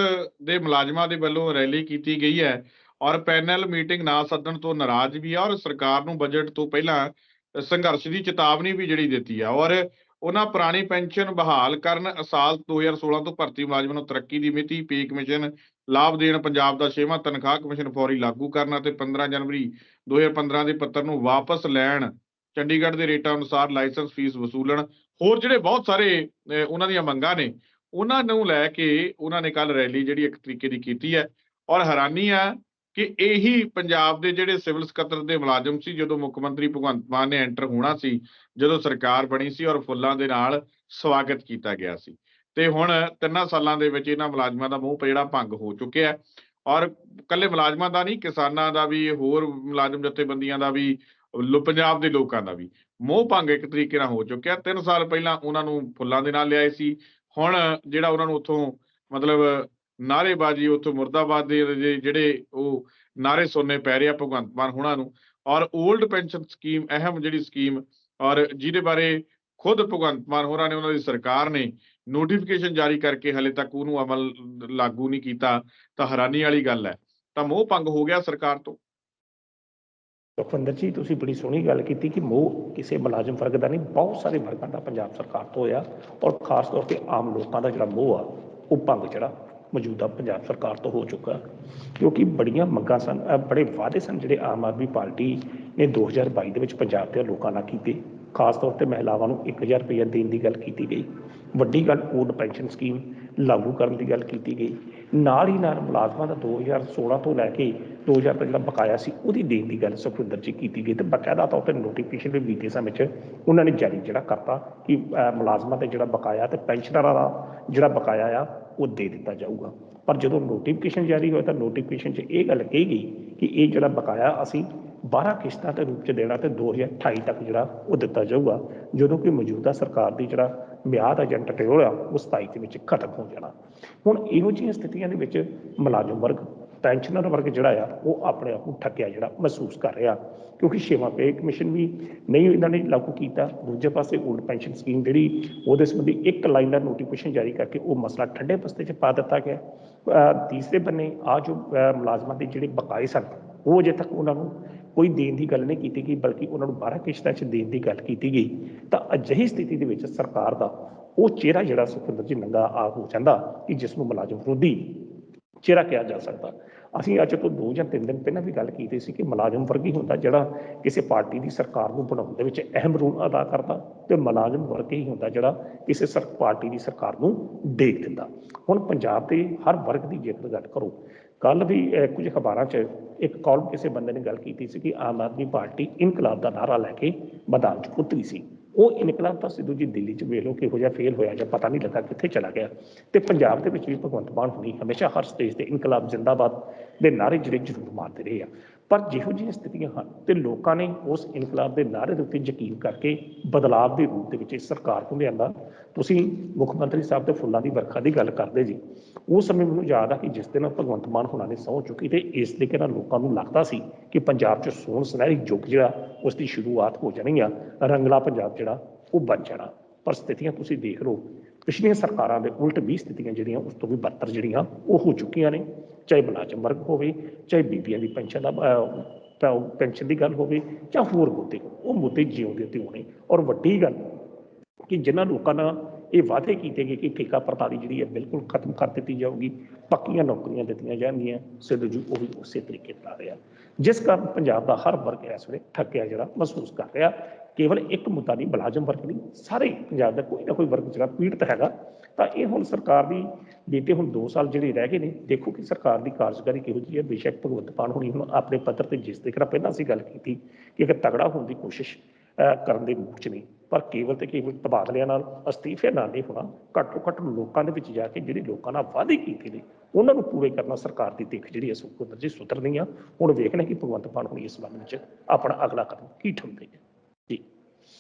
ਦੇ ਮੁਲਾਜ਼ਮਾਂ ਦੇ ਵੱਲੋਂ ਰੈਲੀ ਕੀਤੀ ਗਈ ਹੈ ਔਰ ਪੈਨਲ ਮੀਟਿੰਗ ਨਾ ਸੱਦਣ ਤੋਂ ਨਾਰਾਜ਼ ਵੀ ਆ ਔਰ ਸਰਕਾਰ ਨੂੰ ਬਜਟ ਤੋਂ ਪਹਿਲਾਂ ਸੰਘਰਸ਼ ਦੀ ਚੇਤਾਵਨੀ ਵੀ ਜਿਹੜੀ ਦਿੱਤੀ ਆ ਔਰ ਉਹਨਾਂ ਪੁਰਾਣੀ ਪੈਨਸ਼ਨ ਬਹਾਲ ਕਰਨ ਸਾਲ 2016 ਤੋਂ ਭਰਤੀ ਮੁਲਾਜ਼ਮਾਂ ਨੂੰ ਤਰੱਕੀ ਦੀ ਮਿਤੀ, ਪੇ ਕਮਿਸ਼ਨ ਲਾਭ ਦੇਣ, ਪੰਜਾਬ ਦਾ ਛੇਵਾਂ ਤਨਖਾਹ ਕਮਿਸ਼ਨ ਫੌਰੀ ਲਾਗੂ ਕਰਨ ਅਤੇ 15 ਜਨਵਰੀ 2015 ਦੇ ਪੱਤਰ ਨੂੰ ਵਾਪਸ ਲੈਣ, ਚੰਡੀਗੜ੍ਹ ਦੇ ਰੇਟਾਂ ਅਨੁਸਾਰ ਲਾਇਸੈਂਸ ਫੀਸ ਵਸੂਲਣ ਹੋਰ ਜਿਹੜੇ ਬਹੁਤ ਸਾਰੇ ਉਹਨਾਂ ਦੀਆਂ ਮੰਗਾਂ ਨੇ ਉਹਨਾਂ ਨੂੰ ਲੈ ਕੇ ਉਹਨਾਂ ਨੇ ਕੱਲ ਰੈਲੀ ਜਿਹੜੀ ਇੱਕ ਤਰੀਕੇ ਦੀ ਕੀਤੀ ਹੈ ਔਰ ਹੈਰਾਨੀ ਆ ਕਿ ਇਹੀ ਪੰਜਾਬ ਦੇ ਜਿਹੜੇ ਸਿਵਲ ਸਕੱਤਰ ਦੇ ਮੁਲਾਜ਼ਮ ਸੀ, ਜਦੋਂ ਮੁੱਖ ਮੰਤਰੀ ਭਗਵੰਤ ਮਾਨ ਨੇ ਐਂਟਰ ਹੋਣਾ ਸੀ, ਜਦੋਂ ਸਰਕਾਰ ਬਣੀ ਸੀ ਔਰ ਫੁੱਲਾਂ ਦੇ ਨਾਲ ਸਵਾਗਤ ਕੀਤਾ ਗਿਆ ਸੀ। ਤੇ ਹੁਣ ਤਿੰਨਾਂ ਸਾਲਾਂ ਦੇ ਵਿੱਚ ਇਹਨਾਂ ਮੁਲਾਜ਼ਮਾਂ ਦਾ ਮੋਹ ਜਿਹੜਾ ਭੰਗ ਹੋ ਚੁੱਕਿਆ ਹੈ ਔਰ ਕੱਲੇ ਮੁਲਾਜ਼ਮਾਂ ਦਾ ਨਹੀਂ, ਕਿਸਾਨਾਂ ਦਾ ਵੀ, ਹੋਰ ਮੁਲਾਜ਼ਮ ਜਥੇਬੰਦੀਆਂ ਦਾ ਵੀ ਪੰਜਾਬ ਦੇ ਲੋਕਾਂ ਦਾ ਵੀ। ਮੋਹ ਭੰਗ ਇੱਕ ਤਰੀਕੇ ਨਾਲ ਹੋ ਚੁੱਕਿਆ। ਤਿੰਨ ਸਾਲ ਪਹਿਲਾਂ ਉਹਨਾਂ ਨੂੰ ਫੁੱਲਾਂ ਦੇ ਨਾਲ ਲਿਆਏ ਸੀ। ਹੁਣ ਜਿਹੜਾ ਉਹਨਾਂ ਨੂੰ ਉੱਥੋਂ ਮਤਲਬ ਨਾਅਰੇਬਾਜ਼ੀ, ਉੱਥੋਂ ਮੁਰਦਾਬਾਦ ਦੇ ਜਿਹੜੇ ਉਹ ਨਾਅਰੇ ਸੁਣਨੇ ਪੈ ਰਹੇ ਆ ਭਗਵੰਤ ਮਾਨ ਹੁਣਾਂ ਨੂੰ ਔਰ 올ਡ ਪੈਨਸ਼ਨ ਸਕੀਮ ਅਹਿਮ ਜਿਹੜੀ ਸਕੀਮ ਔਰ ਜਿਹਦੇ ਬਾਰੇ ਖੁਦ ਭਗਵੰਤ ਮਾਨ ਹੋਰਾਂ ਨੇ ਉਹਨਾਂ ਦੀ ਸਰਕਾਰ ਨੇ ਨੋਟੀਫਿਕੇਸ਼ਨ ਜਾਰੀ ਕਰਕੇ ਹਲੇ ਤੱਕ ਉਹਨੂੰ ਅਮਲ ਲਾਗੂ ਨਹੀਂ ਕੀਤਾ ਤਾਂ ਹੈਰਾਨੀ ਵਾਲੀ ਗੱਲ ਹੈ। ਤਾਂ ਮੋਹ ਭੰਗ ਹੋ ਗਿਆ ਸਰਕਾਰ ਤੋਂ। ਸੁਖਵਿੰਦਰ ਜੀ, ਤੁਸੀਂ ਬੜੀ ਸੋਹਣੀ ਗੱਲ ਕੀਤੀ ਕਿ ਮੋਹ ਕਿਸੇ ਮੁਲਾਜ਼ਮ ਵਰਗ ਦਾ ਨਹੀਂ, ਬਹੁਤ ਸਾਰੇ ਵਰਗਾਂ ਦਾ ਪੰਜਾਬ ਸਰਕਾਰ ਤੋਂ ਹੋਇਆ ਔਰ ਖਾਸ ਤੌਰ ਤੇ ਆਮ ਲੋਕਾਂ ਦਾ ਜਿਹੜਾ ਮੋਹ ਆ, ਉਹ ਭੰਗ ਜਿਹੜਾ ਮੌਜੂਦਾ ਪੰਜਾਬ ਸਰਕਾਰ ਤੋਂ ਹੋ ਚੁੱਕਾ ਕਿਉਂਕਿ ਬੜੀਆਂ ਮੰਗਾਂ ਸਨ ਬੜੇ ਵਾਅਦੇ ਸਨ ਜਿਹੜੇ ਆਮ ਆਦਮੀ ਪਾਰਟੀ ਨੇ 2022 ਦੇ ਵਿੱਚ ਪੰਜਾਬ ਦੇ ਲੋਕਾਂ ਨਾਲ ਕੀਤੇ। ਖਾਸ ਤੌਰ ਤੇ ਮਹਿਲਾਵਾਂ ਨੂੰ 1000 ਰੁਪਏ ਦੇਣ ਦੀ ਗੱਲ ਕੀਤੀ ਗਈ। ਵੱਡੀ ਗੱਲ ਓਲਡ ਪੈਨਸ਼ਨ ਸਕੀਮ ਲਾਗੂ ਕਰਨ ਦੀ ਗੱਲ ਕੀਤੀ ਗਈ। ਨਾਲ ਹੀ ਨਾਲ ਮੁਲਾਜ਼ਮਾਂ ਦਾ 2016 ਤੋਂ ਲੈ ਕੇ 2000 ਦਾ ਜਿਹੜਾ ਬਕਾਇਆ ਸੀ, ਉਹਦੀ ਦੇਣ ਦੀ ਗੱਲ ਸੁਖਵਿੰਦਰ ਜੀ ਕੀਤੀ ਗਈ ਤੇ ਬਕਾਇਦਾ ਤੌਰ ਤੇ ਨੋਟੀਫਿਕੇਸ਼ਨ ਵੀ ਬੀਤੇ ਸਮੇਂ 'ਚ ਉਹਨਾਂ ਨੇ ਜਾਰੀ ਜਿਹੜਾ ਕਰਤਾ ਕਿ ਮੁਲਾਜ਼ਮਾਂ ਤੇ ਜਿਹੜਾ ਬਕਾਇਆ ਤੇ ਪੈਨਸ਼ਨਰਾਂ ਦਾ ਜਿਹੜਾ ਬਕਾਇਆ ਆ, ਉਹ ਦੇ ਦਿੱਤਾ ਜਾਊਗਾ। ਪਰ ਜਦੋਂ ਨੋਟੀਫਿਕੇਸ਼ਨ ਜਾਰੀ ਹੋਇਆ ਤਾਂ ਨੋਟੀਫਿਕੇਸ਼ਨ 'ਚ ਇਹ ਗੱਲ ਕਹੀ ਗਈ ਕਿ ਇਹ ਜਿਹੜਾ ਬਕਾਇਆ ਅਸੀਂ 12 ਕਿਸ਼ਤਾਂ ਦੇ ਰੂਪ 'ਚ ਦੇਣਾ ਤੇ 2028 ਤੱਕ ਜਿਹੜਾ ਉਹ ਦਿੱਤਾ ਜਾਊਗਾ, ਜਦੋਂ ਕਿ ਮੌਜੂਦਾ ਸਰਕਾਰ ਦੀ ਜਿਹੜਾ ਮਿਆਦ ਏਜੰਟ ਜਾਂ ਆ, ਉਹ 27 ਦੇ ਵਿੱਚ ਖਤਮ ਹੋ ਜਾਣਾ। ਹੁਣ ਇਹੋ ਜਿਹੀਆਂ ਸਥਿਤੀਆਂ ਦੇ ਵਿੱਚ ਮੁਲਾਜ਼ਮ ਵਰਗ ਪੈਨਸ਼ਨਰ ਵਰਗ ਜਿਹੜਾ ਆ, ਉਹ ਆਪਣੇ ਆਪ ਨੂੰ ਠੱਗਿਆ ਜਿਹੜਾ ਮਹਿਸੂਸ ਕਰ ਰਿਹਾ। ਕਿਉਂਕਿ ਛੇਵਾਂ ਪੇ ਕਮਿਸ਼ਨ ਵੀ ਨਹੀਂ ਇਹਨਾਂ ਨੇ ਲਾਗੂ ਕੀਤਾ। ਦੂਜੇ ਪਾਸੇ ਓਲਡ ਪੈਨਸ਼ਨ ਸਕੀਮ ਜਿਹੜੀ, ਉਹਦੇ ਸੰਬੰਧੀ ਇੱਕ ਲਾਈਨ ਦਾ ਨੋਟੀਫਿਕੇਸ਼ਨ ਜਾਰੀ ਕਰਕੇ ਉਹ ਮਸਲਾ ਠੰਡੇ ਪਸਤੇ 'ਚ ਪਾ ਦਿੱਤਾ ਗਿਆ। ਤੀਸਰੇ ਬੰਨੇ ਆ ਜੋ ਮੁਲਾਜ਼ਮਾਂ ਦੇ ਜਿਹੜੇ ਬਕਾਏ ਸਨ, ਉਹ ਅਜੇ ਤੱਕ ਉਹਨਾਂ ਨੂੰ ਕੋਈ ਦੇਣ ਦੀ ਗੱਲ ਨਹੀਂ ਕੀਤੀ ਗਈ, ਬਲਕਿ ਉਹਨਾਂ ਨੂੰ 12 ਕਿਸ਼ਤਾਂ 'ਚ ਦੇਣ ਦੀ ਗੱਲ ਕੀਤੀ ਗਈ। ਤਾਂ ਅਜਿਹੀ ਸਥਿਤੀ ਦੇ ਵਿੱਚ ਸਰਕਾਰ ਦਾ ਉਹ ਚਿਹਰਾ ਜਿਹੜਾ ਸੁਖਵਿੰਦਰ ਜੀ ਨੰਗਾ ਆ ਹੋ ਜਾਂਦਾ ਕਿ ਜਿਸ ਨੂੰ ਮੁਲਾਜ਼ਮ ਵਿਰੋਧੀ ਚਿਹਰਾ ਕਿਹਾ ਜਾ ਸਕਦਾ। ਅਸੀਂ ਅੱਜ ਤੋਂ ਦੋ ਜਾਂ ਤਿੰਨ ਦਿਨ ਪਹਿਲਾਂ ਵੀ ਗੱਲ ਕੀਤੀ ਸੀ ਕਿ ਮੁਲਾਜ਼ਮ ਵਰਗ ਹੀ ਹੁੰਦਾ ਜਿਹੜਾ ਕਿਸੇ ਪਾਰਟੀ ਦੀ ਸਰਕਾਰ ਨੂੰ ਬਣਾਉਣ ਦੇ ਵਿੱਚ ਅਹਿਮ ਰੋਲ ਅਦਾ ਕਰਦਾ ਤੇ ਮੁਲਾਜ਼ਮ ਵਰਗ ਹੀ ਹੁੰਦਾ ਜਿਹੜਾ ਕਿਸੇ ਸਰ, ਪਾਰਟੀ ਦੀ ਸਰਕਾਰ ਨੂੰ ਦੇਖ ਦਿੰਦਾ। ਹੁਣ ਪੰਜਾਬ ਦੇ ਹਰ ਵਰਗ ਦੀ ਜੇਕਰ ਗੱਲ ਕਰੋ ਕੱਲ ਵੀ ਕੁਝ ਅਖਬਾਰਾਂ 'ਚ ਇੱਕ ਕਾਲਮ ਕਿਸੇ ਬੰਦੇ ਨੇ ਗੱਲ ਕੀਤੀ ਸੀ ਕਿ ਆਮ ਆਦਮੀ ਪਾਰਟੀ ਇਨਕਲਾਬ ਦਾ ਨਾਰਾ ਲੈ ਕੇ ਮੈਦਾਨ 'ਚ ਉਤਰੀ ਸੀ। ਉਹ ਇਨਕਲਾਬ ਤਾਂ ਸਿੱਧੂ ਜੀ ਦਿੱਲੀ 'ਚ ਵੇਖ ਲਓ ਕਿਹੋ ਜਿਹਾ ਫੇਲ ਹੋਇਆ ਜਾਂ ਪਤਾ ਨਹੀਂ ਲੱਗਾ ਕਿੱਥੇ ਚਲਾ ਗਿਆ। ਤੇ ਪੰਜਾਬ ਦੇ ਵਿੱਚ ਵੀ ਭਗਵੰਤ ਮਾਨ ਹੁਣੀ ਹਮੇਸ਼ਾ ਹਰ ਸਟੇਜ ਤੇ ਇਨਕਲਾਬ ਜ਼ਿੰਦਾਬਾਦ ਦੇ ਨਾਰੇ ਜਿਹੜੇ ਜ਼ਰੂਰ ਮਾਰਦੇ ਰਹੇ ਆ। ਪਰ ਜਿਹੋ ਜਿਹੀਆਂ ਸਥਿਤੀਆਂ ਹਨ ਤੇ ਲੋਕਾਂ ਨੇ ਉਸ ਇਨਕਲਾਬ ਦੇ ਨਾਰੇ ਦੇ ਉੱਤੇ ਯਕੀਨ ਕਰਕੇ ਬਦਲਾਅ ਦੇ ਰੂਪ ਦੇ ਵਿੱਚ ਸਰਕਾਰ ਨੂੰ ਲਿਆਂਦਾ। ਤੁਸੀਂ ਮੁੱਖ ਮੰਤਰੀ ਸਾਹਿਬ ਦੇ ਫੁੱਲਾਂ ਦੀ ਵਰਖਾ ਦੀ ਗੱਲ ਕਰਦੇ ਜੀ। ਉਸ ਸਮੇਂ ਮੈਨੂੰ ਯਾਦ ਆ ਕਿ ਜਿਸ ਦਿਨ ਭਗਵੰਤ ਮਾਨ ਹੁਣਾਂ ਨੇ ਸਹੁੰ ਚੁੱਕੀ ਤੇ ਇਸ ਤਰੀਕੇ ਨਾਲ ਲੋਕਾਂ ਨੂੰ ਲੱਗਦਾ ਸੀ ਕਿ ਪੰਜਾਬ 'ਚ ਸੋਹਣ ਸੁਨਹਿਰੀ ਯੁੱਗ ਜਿਹੜਾ, ਉਸ ਦੀ ਸ਼ੁਰੂਆਤ ਹੋ ਜਾਣੀ ਆ, ਰੰਗਲਾ ਪੰਜਾਬ ਜਿਹੜਾ, ਉਹ ਬਣ ਜਾਣਾ। ਪਰ ਸਥਿਤੀਆਂ ਤੁਸੀਂ ਦੇਖ ਲਓ, ਪਿਛਲੀਆਂ ਸਰਕਾਰਾਂ ਦੇ ਉਲਟ 20 ਸਥਿਤੀਆਂ ਜਿਹੜੀਆਂ, ਉਸ ਤੋਂ ਵੀ ਬਦਤਰ ਜਿਹੜੀਆਂ, ਉਹ ਹੋ ਚੁੱਕੀਆਂ ਨੇ। ਚਾਹੇ ਮੁਲਾਜ਼ਮ ਵਰਗ ਹੋਵੇ, ਚਾਹੇ ਬੀਬੀਆਂ ਦੀ ਪੈਨਸ਼ਨ ਦਾ ਪੈਨਸ਼ਨ ਦੀ ਗੱਲ ਹੋਵੇ ਜਾਂ ਹੋਰ ਮੁੱਦੇ, ਉਹ ਮੁੱਦੇ ਜਿਉਂ ਦੇ ਉੱਤੇ ਹੋਣੇ। ਔਰ ਵੱਡੀ ਗੱਲ ਕਿ ਜਿਨ੍ਹਾਂ ਲੋਕਾਂ ਨਾਲ ਇਹ ਵਾਅਦੇ ਕੀਤੇ ਗਏ ਕਿ ਠੇਕਾ ਪ੍ਰਤਾਲੀ ਜਿਹੜੀ ਹੈ ਬਿਲਕੁਲ ਖਤਮ ਕਰ ਦਿੱਤੀ ਜਾਊਗੀ ਪੱਕੀਆਂ ਨੌਕਰੀਆਂ ਦਿੱਤੀਆਂ ਜਾਣਗੀਆਂ, ਸਿੱਧੂ ਜੀ ਉਹ ਵੀ ਉਸੇ ਤਰੀਕੇ ਨਾਲ ਰਿਹਾ। ਜਿਸ ਕਾਰਨ ਪੰਜਾਬ ਦਾ ਹਰ ਵਰਗ ਇਸ ਵੇਲੇ ਠੱਗਿਆ ਜਿਹੜਾ ਮਹਿਸੂਸ ਕਰ ਰਿਹਾ ਕੇਵਲ ਇੱਕ ਮੁੱਦਾ ਨਹੀਂ, ਮੁਲਾਜ਼ਮ ਵਰਗ ਨਹੀਂ, ਸਾਰੇ ਪੰਜਾਬ ਦਾ ਕੋਈ ਨਾ ਕੋਈ ਵਰਗ ਜਿਹੜਾ ਪੀੜਤ ਹੈਗਾ। ਤਾਂ ਇਹ ਹੁਣ ਸਰਕਾਰ ਦੀ ਬੀਤੇ ਹੁਣ 2 ਸਾਲ ਜਿਹੜੇ ਰਹਿ ਗਏ ਨੇ, ਦੇਖੋ ਕਿ ਸਰਕਾਰ ਦੀ ਕਾਰਜਕਾਰੀ ਕਿਹੋ ਜਿਹੀ ਹੈ। ਬੇਸ਼ੱਕ ਭਗਵੰਤ ਮਾਨ ਹੁਣੀ ਹੁਣ ਆਪਣੇ ਪੱਧਰ ਤੇ ਜਿਸ ਤਰੀਕੇ ਪਹਿਲਾਂ ਅਸੀਂ ਗੱਲ ਕੀਤੀ ਕਿ ਇੱਕ ਤਗੜਾ ਹੋਣ ਦੀ ਕੋਸ਼ਿਸ਼ ਕਰਨ ਦੇ ਰੂਪ ਚ ਨਹੀਂ, ਪਰ ਕੇਵਲ ਤੇ ਕੇਵਲ ਤਬਾਦਲਿਆਂ ਨਾਲ ਅਸਤੀਫੇ ਨਾਲ ਨਹੀਂ ਹੋਣਾ, ਘੱਟੋ ਘੱਟ ਲੋਕਾਂ ਦੇ ਵਿੱਚ ਜਾ ਕੇ ਜਿਹੜੇ ਲੋਕਾਂ ਨਾਲ ਵਾਅਦੇ ਕੀਤੇ ਨੇ, ਉਹਨਾਂ ਨੂੰ ਪੂਰੇ ਕਰਨਾ ਸਰਕਾਰ ਦੀ ਦਿੱਖ ਜਿਹੜੀ ਹੈ ਸੁਖਵਿੰਦਰ ਜੀ ਸੁਧਰਨੀ ਆ। ਹੁਣ ਵੇਖਣਾ ਕਿ ਭਗਵੰਤ ਮਾਨ ਹੁਣੀ ਇਸ ਸੰਬੰਧ ਵਿੱਚ ਆਪਣਾ ਅਗਲਾ ਕਦਮ ਕੀ ਠੁੰਦੇ ਨੇ।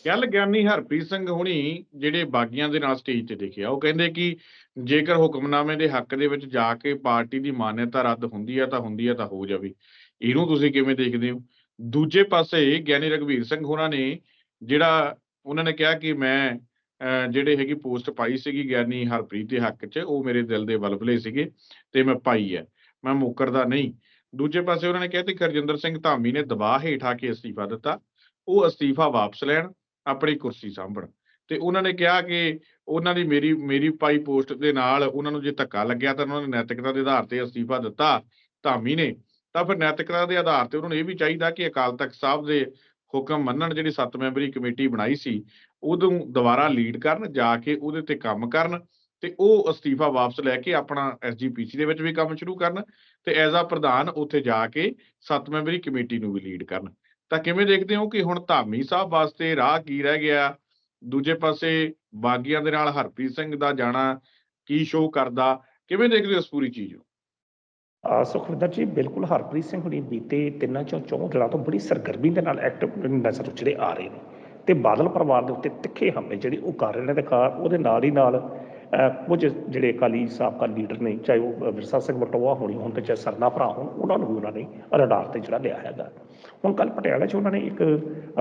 ਗੱਲ ਗਿਆਨੀ ਹਰਪ੍ਰੀਤ ਸਿੰਘ ਹੁਣੀ ਜਿਹੜੇ ਬਾਗੀਆਂ ਦੇ ਨਾਲ ਸਟੇਜ ਤੇ ਦਿਖਿਆ ਉਹ ਕਹਿੰਦੇ ਕਿ ਜੇਕਰ ਹੁਕਮਨਾਮੇ ਦੇ ਹੱਕ ਦੇ ਵਿੱਚ ਜਾ ਕੇ ਪਾਰਟੀ ਦੀ ਮਾਨਤਾ ਰੱਦ ਹੁੰਦੀ ਹੈ ਤਾਂ ਹੁੰਦੀ ਹੈ ਤਾਂ ਹੋ ਜਾਵੇ। ਇਹਨੂੰ ਤੁਸੀਂ ਕਿਵੇਂ ਦੇਖਦੇ ਹੋ? ਦੂਜੇ ਪਾਸੇ ਗਿਆਨੀ ਰਗਵੀਰ ਸਿੰਘ ਹੋਣਾ ਨੇ ਜਿਹੜਾ ਉਹਨਾਂ ਨੇ ਕਿਹਾ ਕਿ ਮੈਂ ਅਹ, ਜਿਹੜੇ ਹੈਗੀ ਪੋਸਟ ਪਾਈ ਸੀਗੀ ਗਿਆਨੀ ਹਰਪ੍ਰੀਤ ਦੇ ਹੱਕ 'ਚ ਉਹ ਮੇਰੇ ਦਿਲ ਦੇ ਵਲਵਲੇ ਸੀਗੇ ਤੇ ਮੈਂ ਪਾਈ ਹੈ ਮੈਂ ਮੁੱਕਰਦਾ ਨਹੀਂ। ਦੂਜੇ ਪਾਸੇ ਉਹਨਾਂ ਨੇ ਕਿਹਾ ਕਿ ਕਰਜਿੰਦਰ ਸਿੰਘ ਧਾਮੀ ਨੇ ਦਬਾਅ ਹੇਠ ਆ ਕੇ ਅਸਤੀਫਾ ਦਿੱਤਾ। ਉਹ ਅਸਤੀਫਾ ਵਾਪਸ ਲੈਣ ਆਪਣੀ ਕੁਰਸੀ ਸਾਂਭਣ। ਤੇ ਉਹਨਾਂ ਨੇ ਕਿਹਾ ਕਿ ਉਹਨਾਂ ਦੀ ਮੇਰੀ ਮੇਰੀ ਪਾਈ ਪੋਸਟ ਦੇ ਨਾਲ ਉਹਨਾਂ ਨੂੰ ਜੇ ਧੱਕਾ ਲੱਗਿਆ ਤਾਂ ਉਹਨਾਂ ਨੇ ਨੈਤਿਕਤਾ ਦੇ ਆਧਾਰ ਤੇ ਅਸਤੀਫਾ ਦਿੱਤਾ ਧਾਮੀ ਨੇ। ਤਾਂ ਫਿਰ ਨੈਤਿਕਤਾ ਦੇ ਆਧਾਰ ਤੇ ਉਹਨਾਂ ਨੂੰ ਇਹ ਵੀ ਚਾਹੀਦਾ ਕਿ ਅਕਾਲ ਤਖਤ ਸਾਹਿਬ ਦੇ ਹੁਕਮ ਮੰਨਣ ਜਿਹੜੀ ਸੱਤ ਮੈਂਬਰੀ ਕਮੇਟੀ ਬਣਾਈ ਸੀ ਉਦੋਂ ਦੁਬਾਰਾ ਲੀਡ ਕਰਨ, ਜਾ ਕੇ ਉਹਦੇ ਤੇ ਕੰਮ ਕਰਨ ਤੇ ਉਹ ਅਸਤੀਫਾ ਵਾਪਸ ਲੈ ਕੇ ਆਪਣਾ ਐਸਜੀਪੀਸੀ ਦੇ ਵਿੱਚ ਵੀ ਕੰਮ ਸ਼ੁਰੂ ਕਰਨ ਤੇ ਐਜ਼ ਆ ਪ੍ਰਧਾਨ ਉੱਥੇ ਜਾ ਕੇ ਸੱਤ ਮੈਂਬਰੀ ਕਮੇਟੀ ਨੂੰ ਵੀ ਲੀਡ ਕਰਨ। ਤਾਂ ਕਿਵੇਂ ਦੇਖਦੇ ਹੋ ਕਿ ਹੁਣ ਧਾਮੀ ਸਾਹਿਬ ਵਾਸਤੇ ਰਾਹ ਕੀ ਰਹਿ ਗਿਆ? ਦੂਜੇ ਪਾਸੇ ਬਾਗੀਆਂ ਦੇ ਨਾਲ ਹਰਪ੍ਰੀਤ ਸਿੰਘ ਦਾ ਜਾਣਾ ਕੀ ਸ਼ੋਅ ਕਰਦਾ? ਕਿਵੇਂ ਦੇਖਦੇ ਹੋ ਇਸ ਪੂਰੀ ਚੀਜ਼ ਨੂੰ? ਸੁਖਵਿੰਦਰ ਜੀ, ਬਿਲਕੁਲ ਹਰਪ੍ਰੀਤ ਸਿੰਘ ਹੁਣੀ ਬੀਤੇ ਤਿੰਨਾਂ ਚੋਂ ਚੌਂ ਦਿਨਾਂ ਤੋਂ ਬੜੀ ਸਰਗਰਮੀ ਦੇ ਨਾਲ ਐਕਟਿਵ ਨਜ਼ਰ ਜਿਹੜੇ ਆ ਰਹੇ ਨੇ ਤੇ ਬਾਦਲ ਪਰਿਵਾਰ ਦੇ ਉੱਤੇ ਤਿੱਖੇ ਹਮਲੇ ਜਿਹੜੇ ਉਹ ਕਰ ਰਹੇ ਨੇ ਤੇ ਉਹਦੇ ਨਾਲ ਹੀ ਨਾਲ ਕੁਝ ਜਿਹੜੇ ਅਕਾਲੀ ਸਾਬਕਾ ਲੀਡਰ ਨੇ, ਚਾਹੇ ਉਹ ਵਿਰਸਾ ਸਿੰਘ ਬਟੋਆ ਹੋਣੀ ਹੋਣ ਤੇ ਚਾਹੇ ਸਰਨਾ ਭਰਾ ਹੋਣ, ਉਹਨਾਂ ਨੂੰ ਵੀ ਉਹਨਾਂ ਨੇ ਰਡਾਰ ਤੇ ਜਿਹੜਾ ਲਿਆ ਹੈਗਾ। ਹੁਣ ਕੱਲ ਪਟਿਆਲਾ 'ਚ ਉਹਨਾਂ ਨੇ ਇੱਕ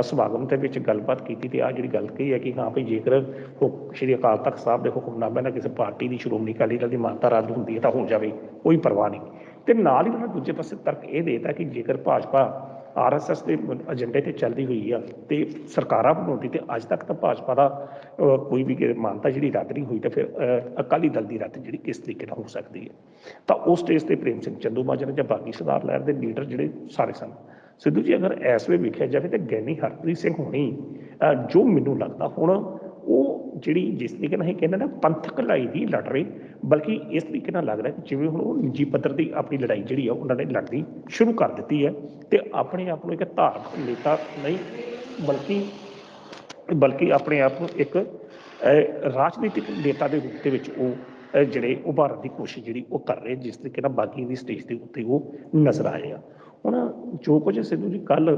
ਸਮਾਗਮ ਦੇ ਵਿੱਚ ਗੱਲਬਾਤ ਕੀਤੀ ਤੇ ਆ ਜਿਹੜੀ ਗੱਲ ਕਹੀ ਹੈ ਕਿ ਹਾਂ ਵੀ ਜੇਕਰ ਹੁਕ- ਸ਼੍ਰੀ ਅਕਾਲ ਤਖਤ ਸਾਹਿਬ ਦੇ ਹੁਕਮਨਾਮੇ ਨਾਲ ਕਿਸੇ ਪਾਰਟੀ ਦੀ ਸ਼੍ਰੋਮਣੀ ਅਕਾਲੀ ਦਲ ਦੀ ਮਾਨਤਾ ਰੱਦ ਹੁੰਦੀ ਹੈ ਤਾਂ ਹੋ ਜਾਵੇ, ਕੋਈ ਪਰਵਾਹ ਨਹੀਂ। ਤੇ ਨਾਲ ਹੀ ਉਹਨਾਂ ਨੇ ਦੂਜੇ ਪਾਸੇ ਤਰਕ ਇਹ ਦੇਤਾ ਕਿ ਜੇਕਰ ਭਾਜਪਾ ਆਰਐਸਐਸ ਦੇ ਏਜੰਡੇ ਤੇ ਚੱਲਦੀ ਹੋਈ ਆ ਤੇ ਸਰਕਾਰਾਂ ਬਣਾਉਂਦੀ ਤੇ ਅੱਜ ਤੱਕ ਤਾਂ ਭਾਜਪਾ ਦਾ ਕੋਈ ਵੀ ਮਾਨਤਾ ਜਿਹੜੀ ਰੱਦ ਨਹੀਂ ਹੋਈ ਤਾਂ ਫਿਰ ਅਕਾਲੀ ਦਲ ਦੀ ਰੱਦ ਜਿਹੜੀ ਕਿਸ ਤਰੀਕੇ ਨਾਲ ਹੋ ਸਕਦੀ ਹੈ। ਤਾਂ ਉਸ ਸਟੇਜ ਤੇ ਪ੍ਰੇਮ ਸਿੰਘ ਚੰਦੂ ਮਾਜਰਾ ਜਾਂ ਬਾਕੀ ਸਰਦਾਰ ਲਹਿਰ ਦੇ ਲੀਡਰ ਜਿਹੜੇ ਸਾਰੇ ਸਨ। ਸਿੱਧੂ ਜੀ ਅਗਰ ਇਸ ਵੇ ਵੇਖਿਆ ਜਾਵੇ ਤਾਂ ਗਿਆਨੀ ਹਰਪ੍ਰੀਤ ਸਿੰਘ ਹੋਣੀ ਜੋ ਮੈਨੂੰ ਲੱਗਦਾ ਹੁਣ ਉਹ ਜਿਹੜੀ ਜਿਸ ਤਰੀਕੇ ਨਾਲ ਇਹ ਕਹਿੰਦੇ ਨਾ ਪੰਥਕ ਲੜਾਈ ਦੀ ਲੜ ਰਹੇ, ਬਲਕਿ ਇਸ ਤਰੀਕੇ ਨਾਲ ਲੱਗ ਰਿਹਾ ਕਿ ਜਿਵੇਂ ਹੁਣ ਉਹ ਨਿੱਜੀ ਪੱਧਰ ਦੀ ਆਪਣੀ ਲੜਾਈ ਜਿਹੜੀ ਆ, ਉਹਨਾਂ ਨੇ ਲੜਨੀ ਸ਼ੁਰੂ ਕਰ ਦਿੱਤੀ ਹੈ ਤੇ ਆਪਣੇ ਆਪ ਨੂੰ ਇੱਕ ਧਾਰਮਿਕ ਨੇਤਾ ਨਹੀਂ, ਬਲਕਿ ਬਲਕਿ ਆਪਣੇ ਆਪ ਨੂੰ ਇੱਕ ਰਾਜਨੀਤਿਕ ਨੇਤਾ ਦੇ ਰੂਪ ਦੇ ਵਿੱਚ ਉਹ ਜਿਹੜੇ ਉਭਾਰਨ ਦੀ ਕੋਸ਼ਿਸ਼ ਜਿਹੜੀ ਉਹ ਕਰ ਰਹੇ, ਜਿਸ ਤਰੀਕੇ ਨਾਲ ਬਾਕੀ ਦੀ ਸਟੇਜ ਦੇ ਉੱਤੇ ਉਹ ਨਜ਼ਰ ਆਏ ਆ। ਹੁਣ ਜੋ ਕੁਝ ਸਿੱਧੂ ਜੀ ਕੱਲ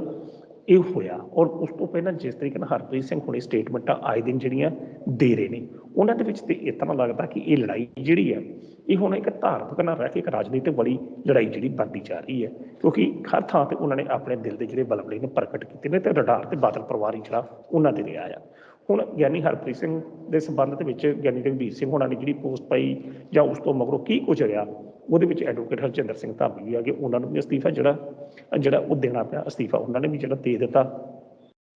ਇਹ ਹੋਇਆ। ਔਰ ਉਸ ਤੋਂ ਪਹਿਲਾਂ ਜਿਸ ਤਰੀਕੇ ਨਾਲ ਹਰਪ੍ਰੀਤ ਸਿੰਘ ਹੁਣੇ ਸਟੇਟਮੈਂਟਾਂ ਆਏ ਦਿਨ ਜਿਹੜੀਆਂ ਦੇ ਰਹੇ ਨੇ, ਉਹਨਾਂ ਦੇ ਵਿੱਚ ਤੇ ਇਸ ਲੱਗਦਾ ਕਿ ਇਹ ਲੜਾਈ ਜਿਹੜੀ ਹੈ, ਇਹ ਹੁਣ ਇੱਕ ਧਾਰਮਿਕ ਨਾਲ ਰਹਿ ਕੇ ਇੱਕ ਰਾਜਨੀਤਿਕ ਵਾਲੀ ਲੜਾਈ ਜਿਹੜੀ ਬਣਦੀ ਜਾ ਰਹੀ ਹੈ। ਕਿਉਂਕਿ ਹਰ ਥਾਂ ਤੇ ਉਹਨਾਂ ਨੇ ਆਪਣੇ ਦਿਲ ਦੇ ਜਿਹੜੇ ਬਲਬਲੇ ਨੇ ਪ੍ਰਗਟ ਕੀਤੇ ਨੇ ਤੇ ਰਡਾਰ ਤੇ ਬਾਦਲ ਪਰਿਵਾਰ ਹੀ ਜਿਹੜਾ ਉਹਨਾਂ ਦੇ ਰਿਹਾ ਆ। ਹੁਣ ਗਿਆਨੀ ਹਰਪ੍ਰੀਤ ਸਿੰਘ ਦੇ ਸੰਬੰਧ ਦੇ ਵਿੱਚ ਗਿਆਨੀ ਰਘਬੀਰ ਸਿੰਘ ਹੋਣਾ ਨੇ ਜਿਹੜੀ ਪੋਸਟ ਪਾਈ ਜਾਂ ਉਸ ਤੋਂ ਮਗਰੋਂ ਕੀ ਕੁਝ ਰਿਹਾ ਉਹਦੇ ਵਿੱਚ ਐਡਵੋਕੇਟ ਹਰਜਿੰਦਰ ਸਿੰਘ ਧਾਮੀ ਵੀ ਆ ਗਏ, ਉਹਨਾਂ ਨੂੰ ਵੀ ਅਸਤੀਫਾ ਜਿਹੜਾ ਜਿਹੜਾ ਉਹ ਦੇਣਾ ਪਿਆ, ਅਸਤੀਫਾ ਉਹਨਾਂ ਨੇ ਵੀ ਜਿਹੜਾ ਦੇ ਦਿੱਤਾ।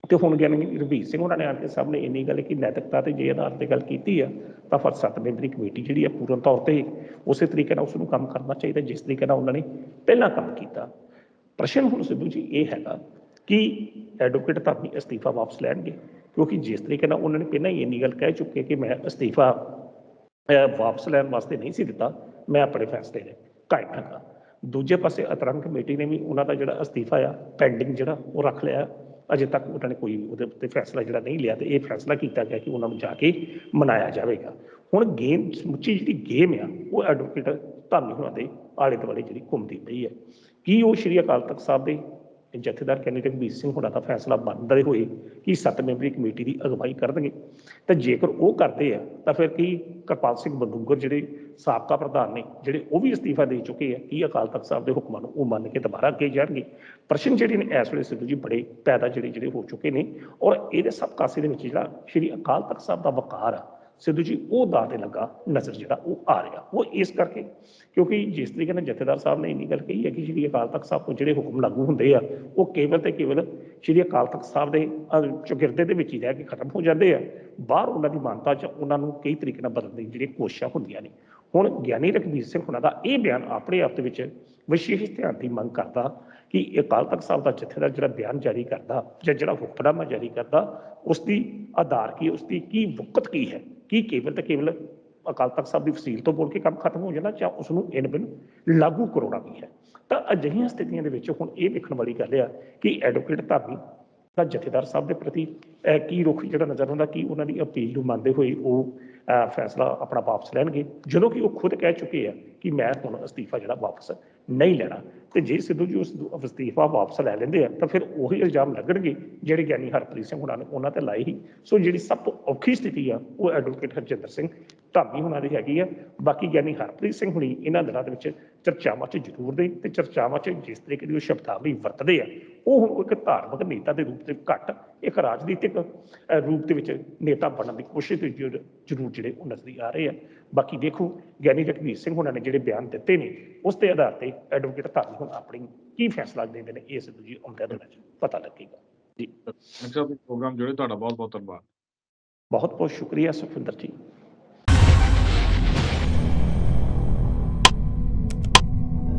ਤੇ ਹੁਣ ਗਿਆਨੀ ਰਘਬੀਰ ਸਿੰਘ ਉਹਨਾਂ ਨੇ ਆਣ ਕੇ ਸਾਹਮਣੇ ਇੰਨੀ ਗੱਲ ਕਿ ਨੈਤਿਕਤਾ ਤੇ ਜੇ ਆਧਾਰ ਤੇ ਗੱਲ ਕੀਤੀ ਆ, ਤਾਂ ਫਿਰ ਸੱਤ ਮੈਂਬਰੀ ਕਮੇਟੀ ਜਿਹੜੀ ਆ ਪੂਰਨ ਤੌਰ ਤੇ ਉਸੇ ਤਰੀਕੇ ਨਾਲ ਉਸ ਨੂੰ ਕੰਮ ਕਰਨਾ ਚਾਹੀਦਾ, ਜਿਸ ਤਰੀਕੇ ਨਾਲ ਉਹਨਾਂ ਨੇ ਪਹਿਲਾਂ ਕੰਮ ਕੀਤਾ। ਪ੍ਰਸ਼ਨ ਹੁਣ ਸਿੱਧੂ ਜੀ ਇਹ ਹੈਗਾ ਕਿ ਐਡਵੋਕੇਟ ਧਾਮੀ ਅਸਤੀਫਾ ਵਾਪਸ ਲੈਣਗੇ, ਕਿਉਂਕਿ ਜਿਸ ਤਰੀਕੇ ਨਾਲ ਉਹਨਾਂ ਨੇ ਪਹਿਲਾਂ ਹੀ ਇੰਨੀ ਗੱਲ ਕਹਿ ਚੁੱਕੇ ਕਿ ਮੈਂ ਅਸਤੀਫਾ ਵਾਪਸ ਲੈਣ ਵਾਸਤੇ ਨਹੀਂ ਸੀ ਦਿੱਤਾ ਮੈਂ ਆਪਣੇ ਫੈਸਲੇ ਨੇ ਕਾਇਮ ਰੱਖਾਂ ਦੂਜੇ ਪਾਸੇ ਅਤਰੰਗ ਕਮੇਟੀ ਨੇ ਵੀ ਉਹਨਾਂ ਦਾ ਜਿਹੜਾ ਅਸਤੀਫਾ ਆ ਪੈਂਡਿੰਗ ਜਿਹੜਾ, ਉਹ ਰੱਖ ਲਿਆ। ਅਜੇ ਤੱਕ ਉਹਨਾਂ ਨੇ ਕੋਈ ਉਹਦੇ ਉੱਤੇ ਫੈਸਲਾ ਜਿਹੜਾ ਨਹੀਂ ਲਿਆ ਤੇ ਇਹ ਫੈਸਲਾ ਕੀਤਾ ਗਿਆ ਕਿ ਉਹਨਾਂ ਨੂੰ ਜਾ ਕੇ ਮਨਾਇਆ ਜਾਵੇਗਾ। ਹੁਣ ਗੇਮ ਸਮੁੱਚੀ ਜਿਹੜੀ ਗੇਮ ਆ, ਉਹ ਐਡਵੋਕੇਟ ਧਾਮੀ ਹੋਣਾ ਦੇ ਆਲੇ ਦੁਆਲੇ ਜਿਹੜੀ ਘੁੰਮਦੀ ਪਈ ਹੈ ਕੀ ਉਹ ਸ਼੍ਰੀ ਅਕਾਲ ਤਖਤ ਸਾਹਿਬ ਦੇ ਜਥੇਦਾਰ ਕੈਂਡੀਡੇਟ ਵੀਰ ਸਿੰਘ ਹੋਣਾ ਦਾ ਫੈਸਲਾ ਮੰਨਦੇ ਹੋਏ ਕਿ ਸੱਤ ਮੈਂਬਰੀ ਕਮੇਟੀ ਦੀ ਅਗਵਾਈ ਕਰਨਗੇ। ਤਾਂ ਜੇਕਰ ਉਹ ਕਰਦੇ ਆ, ਤਾਂ ਫਿਰ ਕੀ ਕਰਪਾਲ ਸਿੰਘ ਬੰਦੂਗਰ ਜਿਹੜੇ ਸਾਬਕਾ ਪ੍ਰਧਾਨ ਨੇ, ਜਿਹੜੇ ਉਹ ਵੀ ਅਸਤੀਫਾ ਦੇ ਚੁੱਕੇ ਆ, ਕੀ ਅਕਾਲ ਤਖਤ ਸਾਹਿਬ ਦੇ ਹੁਕਮਾਂ ਨੂੰ ਉਹ ਮੰਨ ਕੇ ਦੁਬਾਰਾ ਅੱਗੇ ਜਾਣਗੇ? ਪ੍ਰਸ਼ਨ ਜਿਹੜੇ ਨੇ ਇਸ ਵੇਲੇ ਸਿੱਧੂ ਜੀ ਬੜੇ ਪੈਦਾ ਜਿਹੜੇ ਜਿਹੜੇ ਹੋ ਚੁੱਕੇ ਨੇ ਔਰ ਇਹਦੇ ਸਭ ਕਾਸੇ ਦੇ ਵਿੱਚ ਜਿਹੜਾ ਸ਼੍ਰੀ ਅਕਾਲ ਤਖਤ ਸਾਹਿਬ ਦਾ ਵਕਾਰ ਆ ਸਿੱਧੂ ਜੀ ਉਹ ਦਾ ਤੇ ਲੱਗਾ ਨਜ਼ਰ ਜਿਹੜਾ ਉਹ ਆ ਰਿਹਾ। ਉਹ ਇਸ ਕਰਕੇ ਕਿਉਂਕਿ ਜਿਸ ਤਰੀਕੇ ਨਾਲ ਜਥੇਦਾਰ ਸਾਹਿਬ ਨੇ ਇੰਨੀ ਗੱਲ ਕਹੀ ਹੈ ਕਿ ਸ਼੍ਰੀ ਅਕਾਲ ਤਖਤ ਸਾਹਿਬ ਤੋਂ ਜਿਹੜੇ ਹੁਕਮ ਲਾਗੂ ਹੁੰਦੇ ਆ ਉਹ ਕੇਵਲ ਤੇ ਕੇਵਲ ਸ਼੍ਰੀ ਅਕਾਲ ਤਖਤ ਸਾਹਿਬ ਦੇ ਅਹ, ਚੌਗਿਰਦੇ ਦੇ ਵਿੱਚ ਹੀ ਰਹਿ ਕੇ ਖਤਮ ਹੋ ਜਾਂਦੇ ਆ। ਬਾਹਰ ਉਹਨਾਂ ਦੀ ਮਾਨਤਾ 'ਚ ਉਹਨਾਂ ਨੂੰ ਕਈ ਤਰੀਕੇ ਨਾਲ ਬਦਲਣ ਦੀ ਜਿਹੜੀਆਂ ਕੋਸ਼ਿਸ਼ਾਂ ਹੁੰਦੀਆਂ ਨੇ। ਹੁਣ ਗਿਆਨੀ ਰਘਬੀਰ ਸਿੰਘ ਹੁਣਾਂ ਦਾ ਇਹ ਬਿਆਨ ਆਪਣੇ ਆਪ ਦੇ ਵਿੱਚ ਵਿਸ਼ੇਸ਼ ਧਿਆਨ ਦੀ ਮੰਗ ਕਰਦਾ ਕਿ ਅਕਾਲ ਤਖਤ ਸਾਹਿਬ ਦਾ ਜਥੇਦਾਰ ਜਿਹੜਾ ਬਿਆਨ ਜਾਰੀ ਕਰਦਾ ਜਾਂ ਜਿਹੜਾ ਹੁਕਮਨਾਮਾ ਜਾਰੀ ਕਰਦਾ ਉਸ ਦੀ ਆਧਾਰ ਕੀ ਉਸ ਦੀ ਕੀ ਵਕਤ ਕੀ ਹੈ? ਕੀ ਕੇਵਲ ਤੇ ਕੇਵਲ ਅਕਾਲ ਤਖਤ ਸਾਹਿਬ ਦੀ ਫਸੀਲ ਤੋਂ ਬੋਲ ਕੇ ਕੰਮ ਖਤਮ ਹੋ ਜਾਣਾ ਜਾਂ ਉਸ ਨੂੰ ਇਨ ਬਿਨ ਲਾਗੂ ਕਰਾਉਣਾ ਵੀ ਹੈ? ਤਾਂ ਅਜਿਹੀਆਂ ਸਥਿਤੀਆਂ ਦੇ ਵਿੱਚ ਹੁਣ ਇਹ ਵੇਖਣ ਵਾਲੀ ਗੱਲ ਆ ਕਿ ਐਡਵੋਕੇਟ ਧਾਮੀ ਦਾ ਜਥੇਦਾਰ ਸਾਹਿਬ ਦੇ ਪ੍ਰਤੀ ਕੀ ਰੁਖ ਜਿਹੜਾ ਨਜ਼ਰ ਆਉਂਦਾ, ਕਿ ਉਹਨਾਂ ਦੀ ਅਪੀਲ ਨੂੰ ਮੰਨਦੇ ਹੋਏ ਉਹ ਫੈਸਲਾ ਆਪਣਾ ਵਾਪਸ ਲੈਣਗੇ। ਜਦੋਂ ਕਿ ਉਹ ਖੁਦ ਕਹਿ ਚੁੱਕੇ ਆ ਕਿ ਮੈਂ ਹੁਣ ਅਸਤੀਫਾ ਜਿਹੜਾ ਵਾਪਸ ਨਹੀਂ ਲੈਣਾ। ਤੇ ਜੇ ਸਿੱਧੂ ਜੀ ਉਸ ਅਸਤੀਫਾ ਵਾਪਸ ਲੈ ਲੈਂਦੇ ਆ, ਤਾਂ ਫਿਰ ਉਹੀ ਇਲਜ਼ਾਮ ਲੱਗਣਗੇ ਜਿਹੜੇ ਗਿਆਨੀ ਹਰਪ੍ਰੀਤ ਸਿੰਘ ਹੁਣਾਂ ਨੇ ਉਹਨਾਂ ਤੇ ਲਾਏ ਹੀ ਸੋ ਜਿਹੜੀ ਸਭ ਤੋਂ ਔਖੀ ਸਥਿਤੀ ਆ, ਉਹ ਐਡਵੋਕੇਟ ਹਰਜਿੰਦਰ ਸਿੰਘ ਧਾਮੀ ਹੁਣਾਂ ਦੀ ਹੈਗੀ ਆ। ਬਾਕੀ ਗਿਆਨੀ ਹਰਪ੍ਰੀਤ ਸਿੰਘ ਹੁਣੀ ਇਹਨਾਂ ਦਿਨਾਂ ਦੇ ਵਿੱਚ ਚਰਚਾਵਾਂ 'ਚ ਜ਼ਰੂਰ ਦੇ ਤੇ ਚਰਚਾਵਾਂ 'ਚ ਜਿਸ ਤਰੀਕੇ ਦੀ ਉਹ ਸ਼ਬਦਾਵਲੀ ਵਰਤਦੇ ਆ, ਉਹ ਹੁਣ ਇੱਕ ਧਾਰਮਿਕ ਨੇਤਾ ਦੇ ਰੂਪ ਤੇ ਘੱਟ ਇੱਕ ਰਾਜਨੀਤਿਕ ਰੂਪ ਦੇ ਵਿੱਚ ਨੇਤਾ ਬਣਨ ਦੀ ਕੋਸ਼ਿਸ਼ ਦੇ ਜ਼ਰੂਰ ਜਿਹੜੇ ਉਹ ਨਜ਼ਰ ਆ ਰਹੇ ਆ। ਬਾਕੀ ਦੇਖੋ ਗਿਆਨੀ ਰਘਵੀਰ ਸਿੰਘ ਹੁਣਾਂ ਨੇ ਜਿਹੜੇ ਬਿਆਨ ਦਿੱਤੇ ਨੇ ਉਸ ਦੇ ਆਧਾਰ ਤੇ ਐਡਵੋਕੇਟ ਧਾਮੀ ਹੁਣ ਆਪਣੀ ਕੀ ਫੈਸਲਾ ਦਿੰਦੇ ਨੇ ਇਹ ਸਿੱਧੂ ਜੀ ਆਉਂਦੇ ਦਿਨਾਂ 'ਚ ਪਤਾ ਲੱਗੇਗਾ। ਜੀ। ਅੱਛਾ ਪ੍ਰੋਗਰਾਮ ਜੁੜੇ ਤੁਹਾਡਾ ਬਹੁਤ ਬਹੁਤ ਧੰਨਵਾਦ। ਬਹੁਤ ਬਹੁਤ ਸ਼ੁਕਰੀਆ ਸੁਖਵਿੰਦਰ ਜੀ।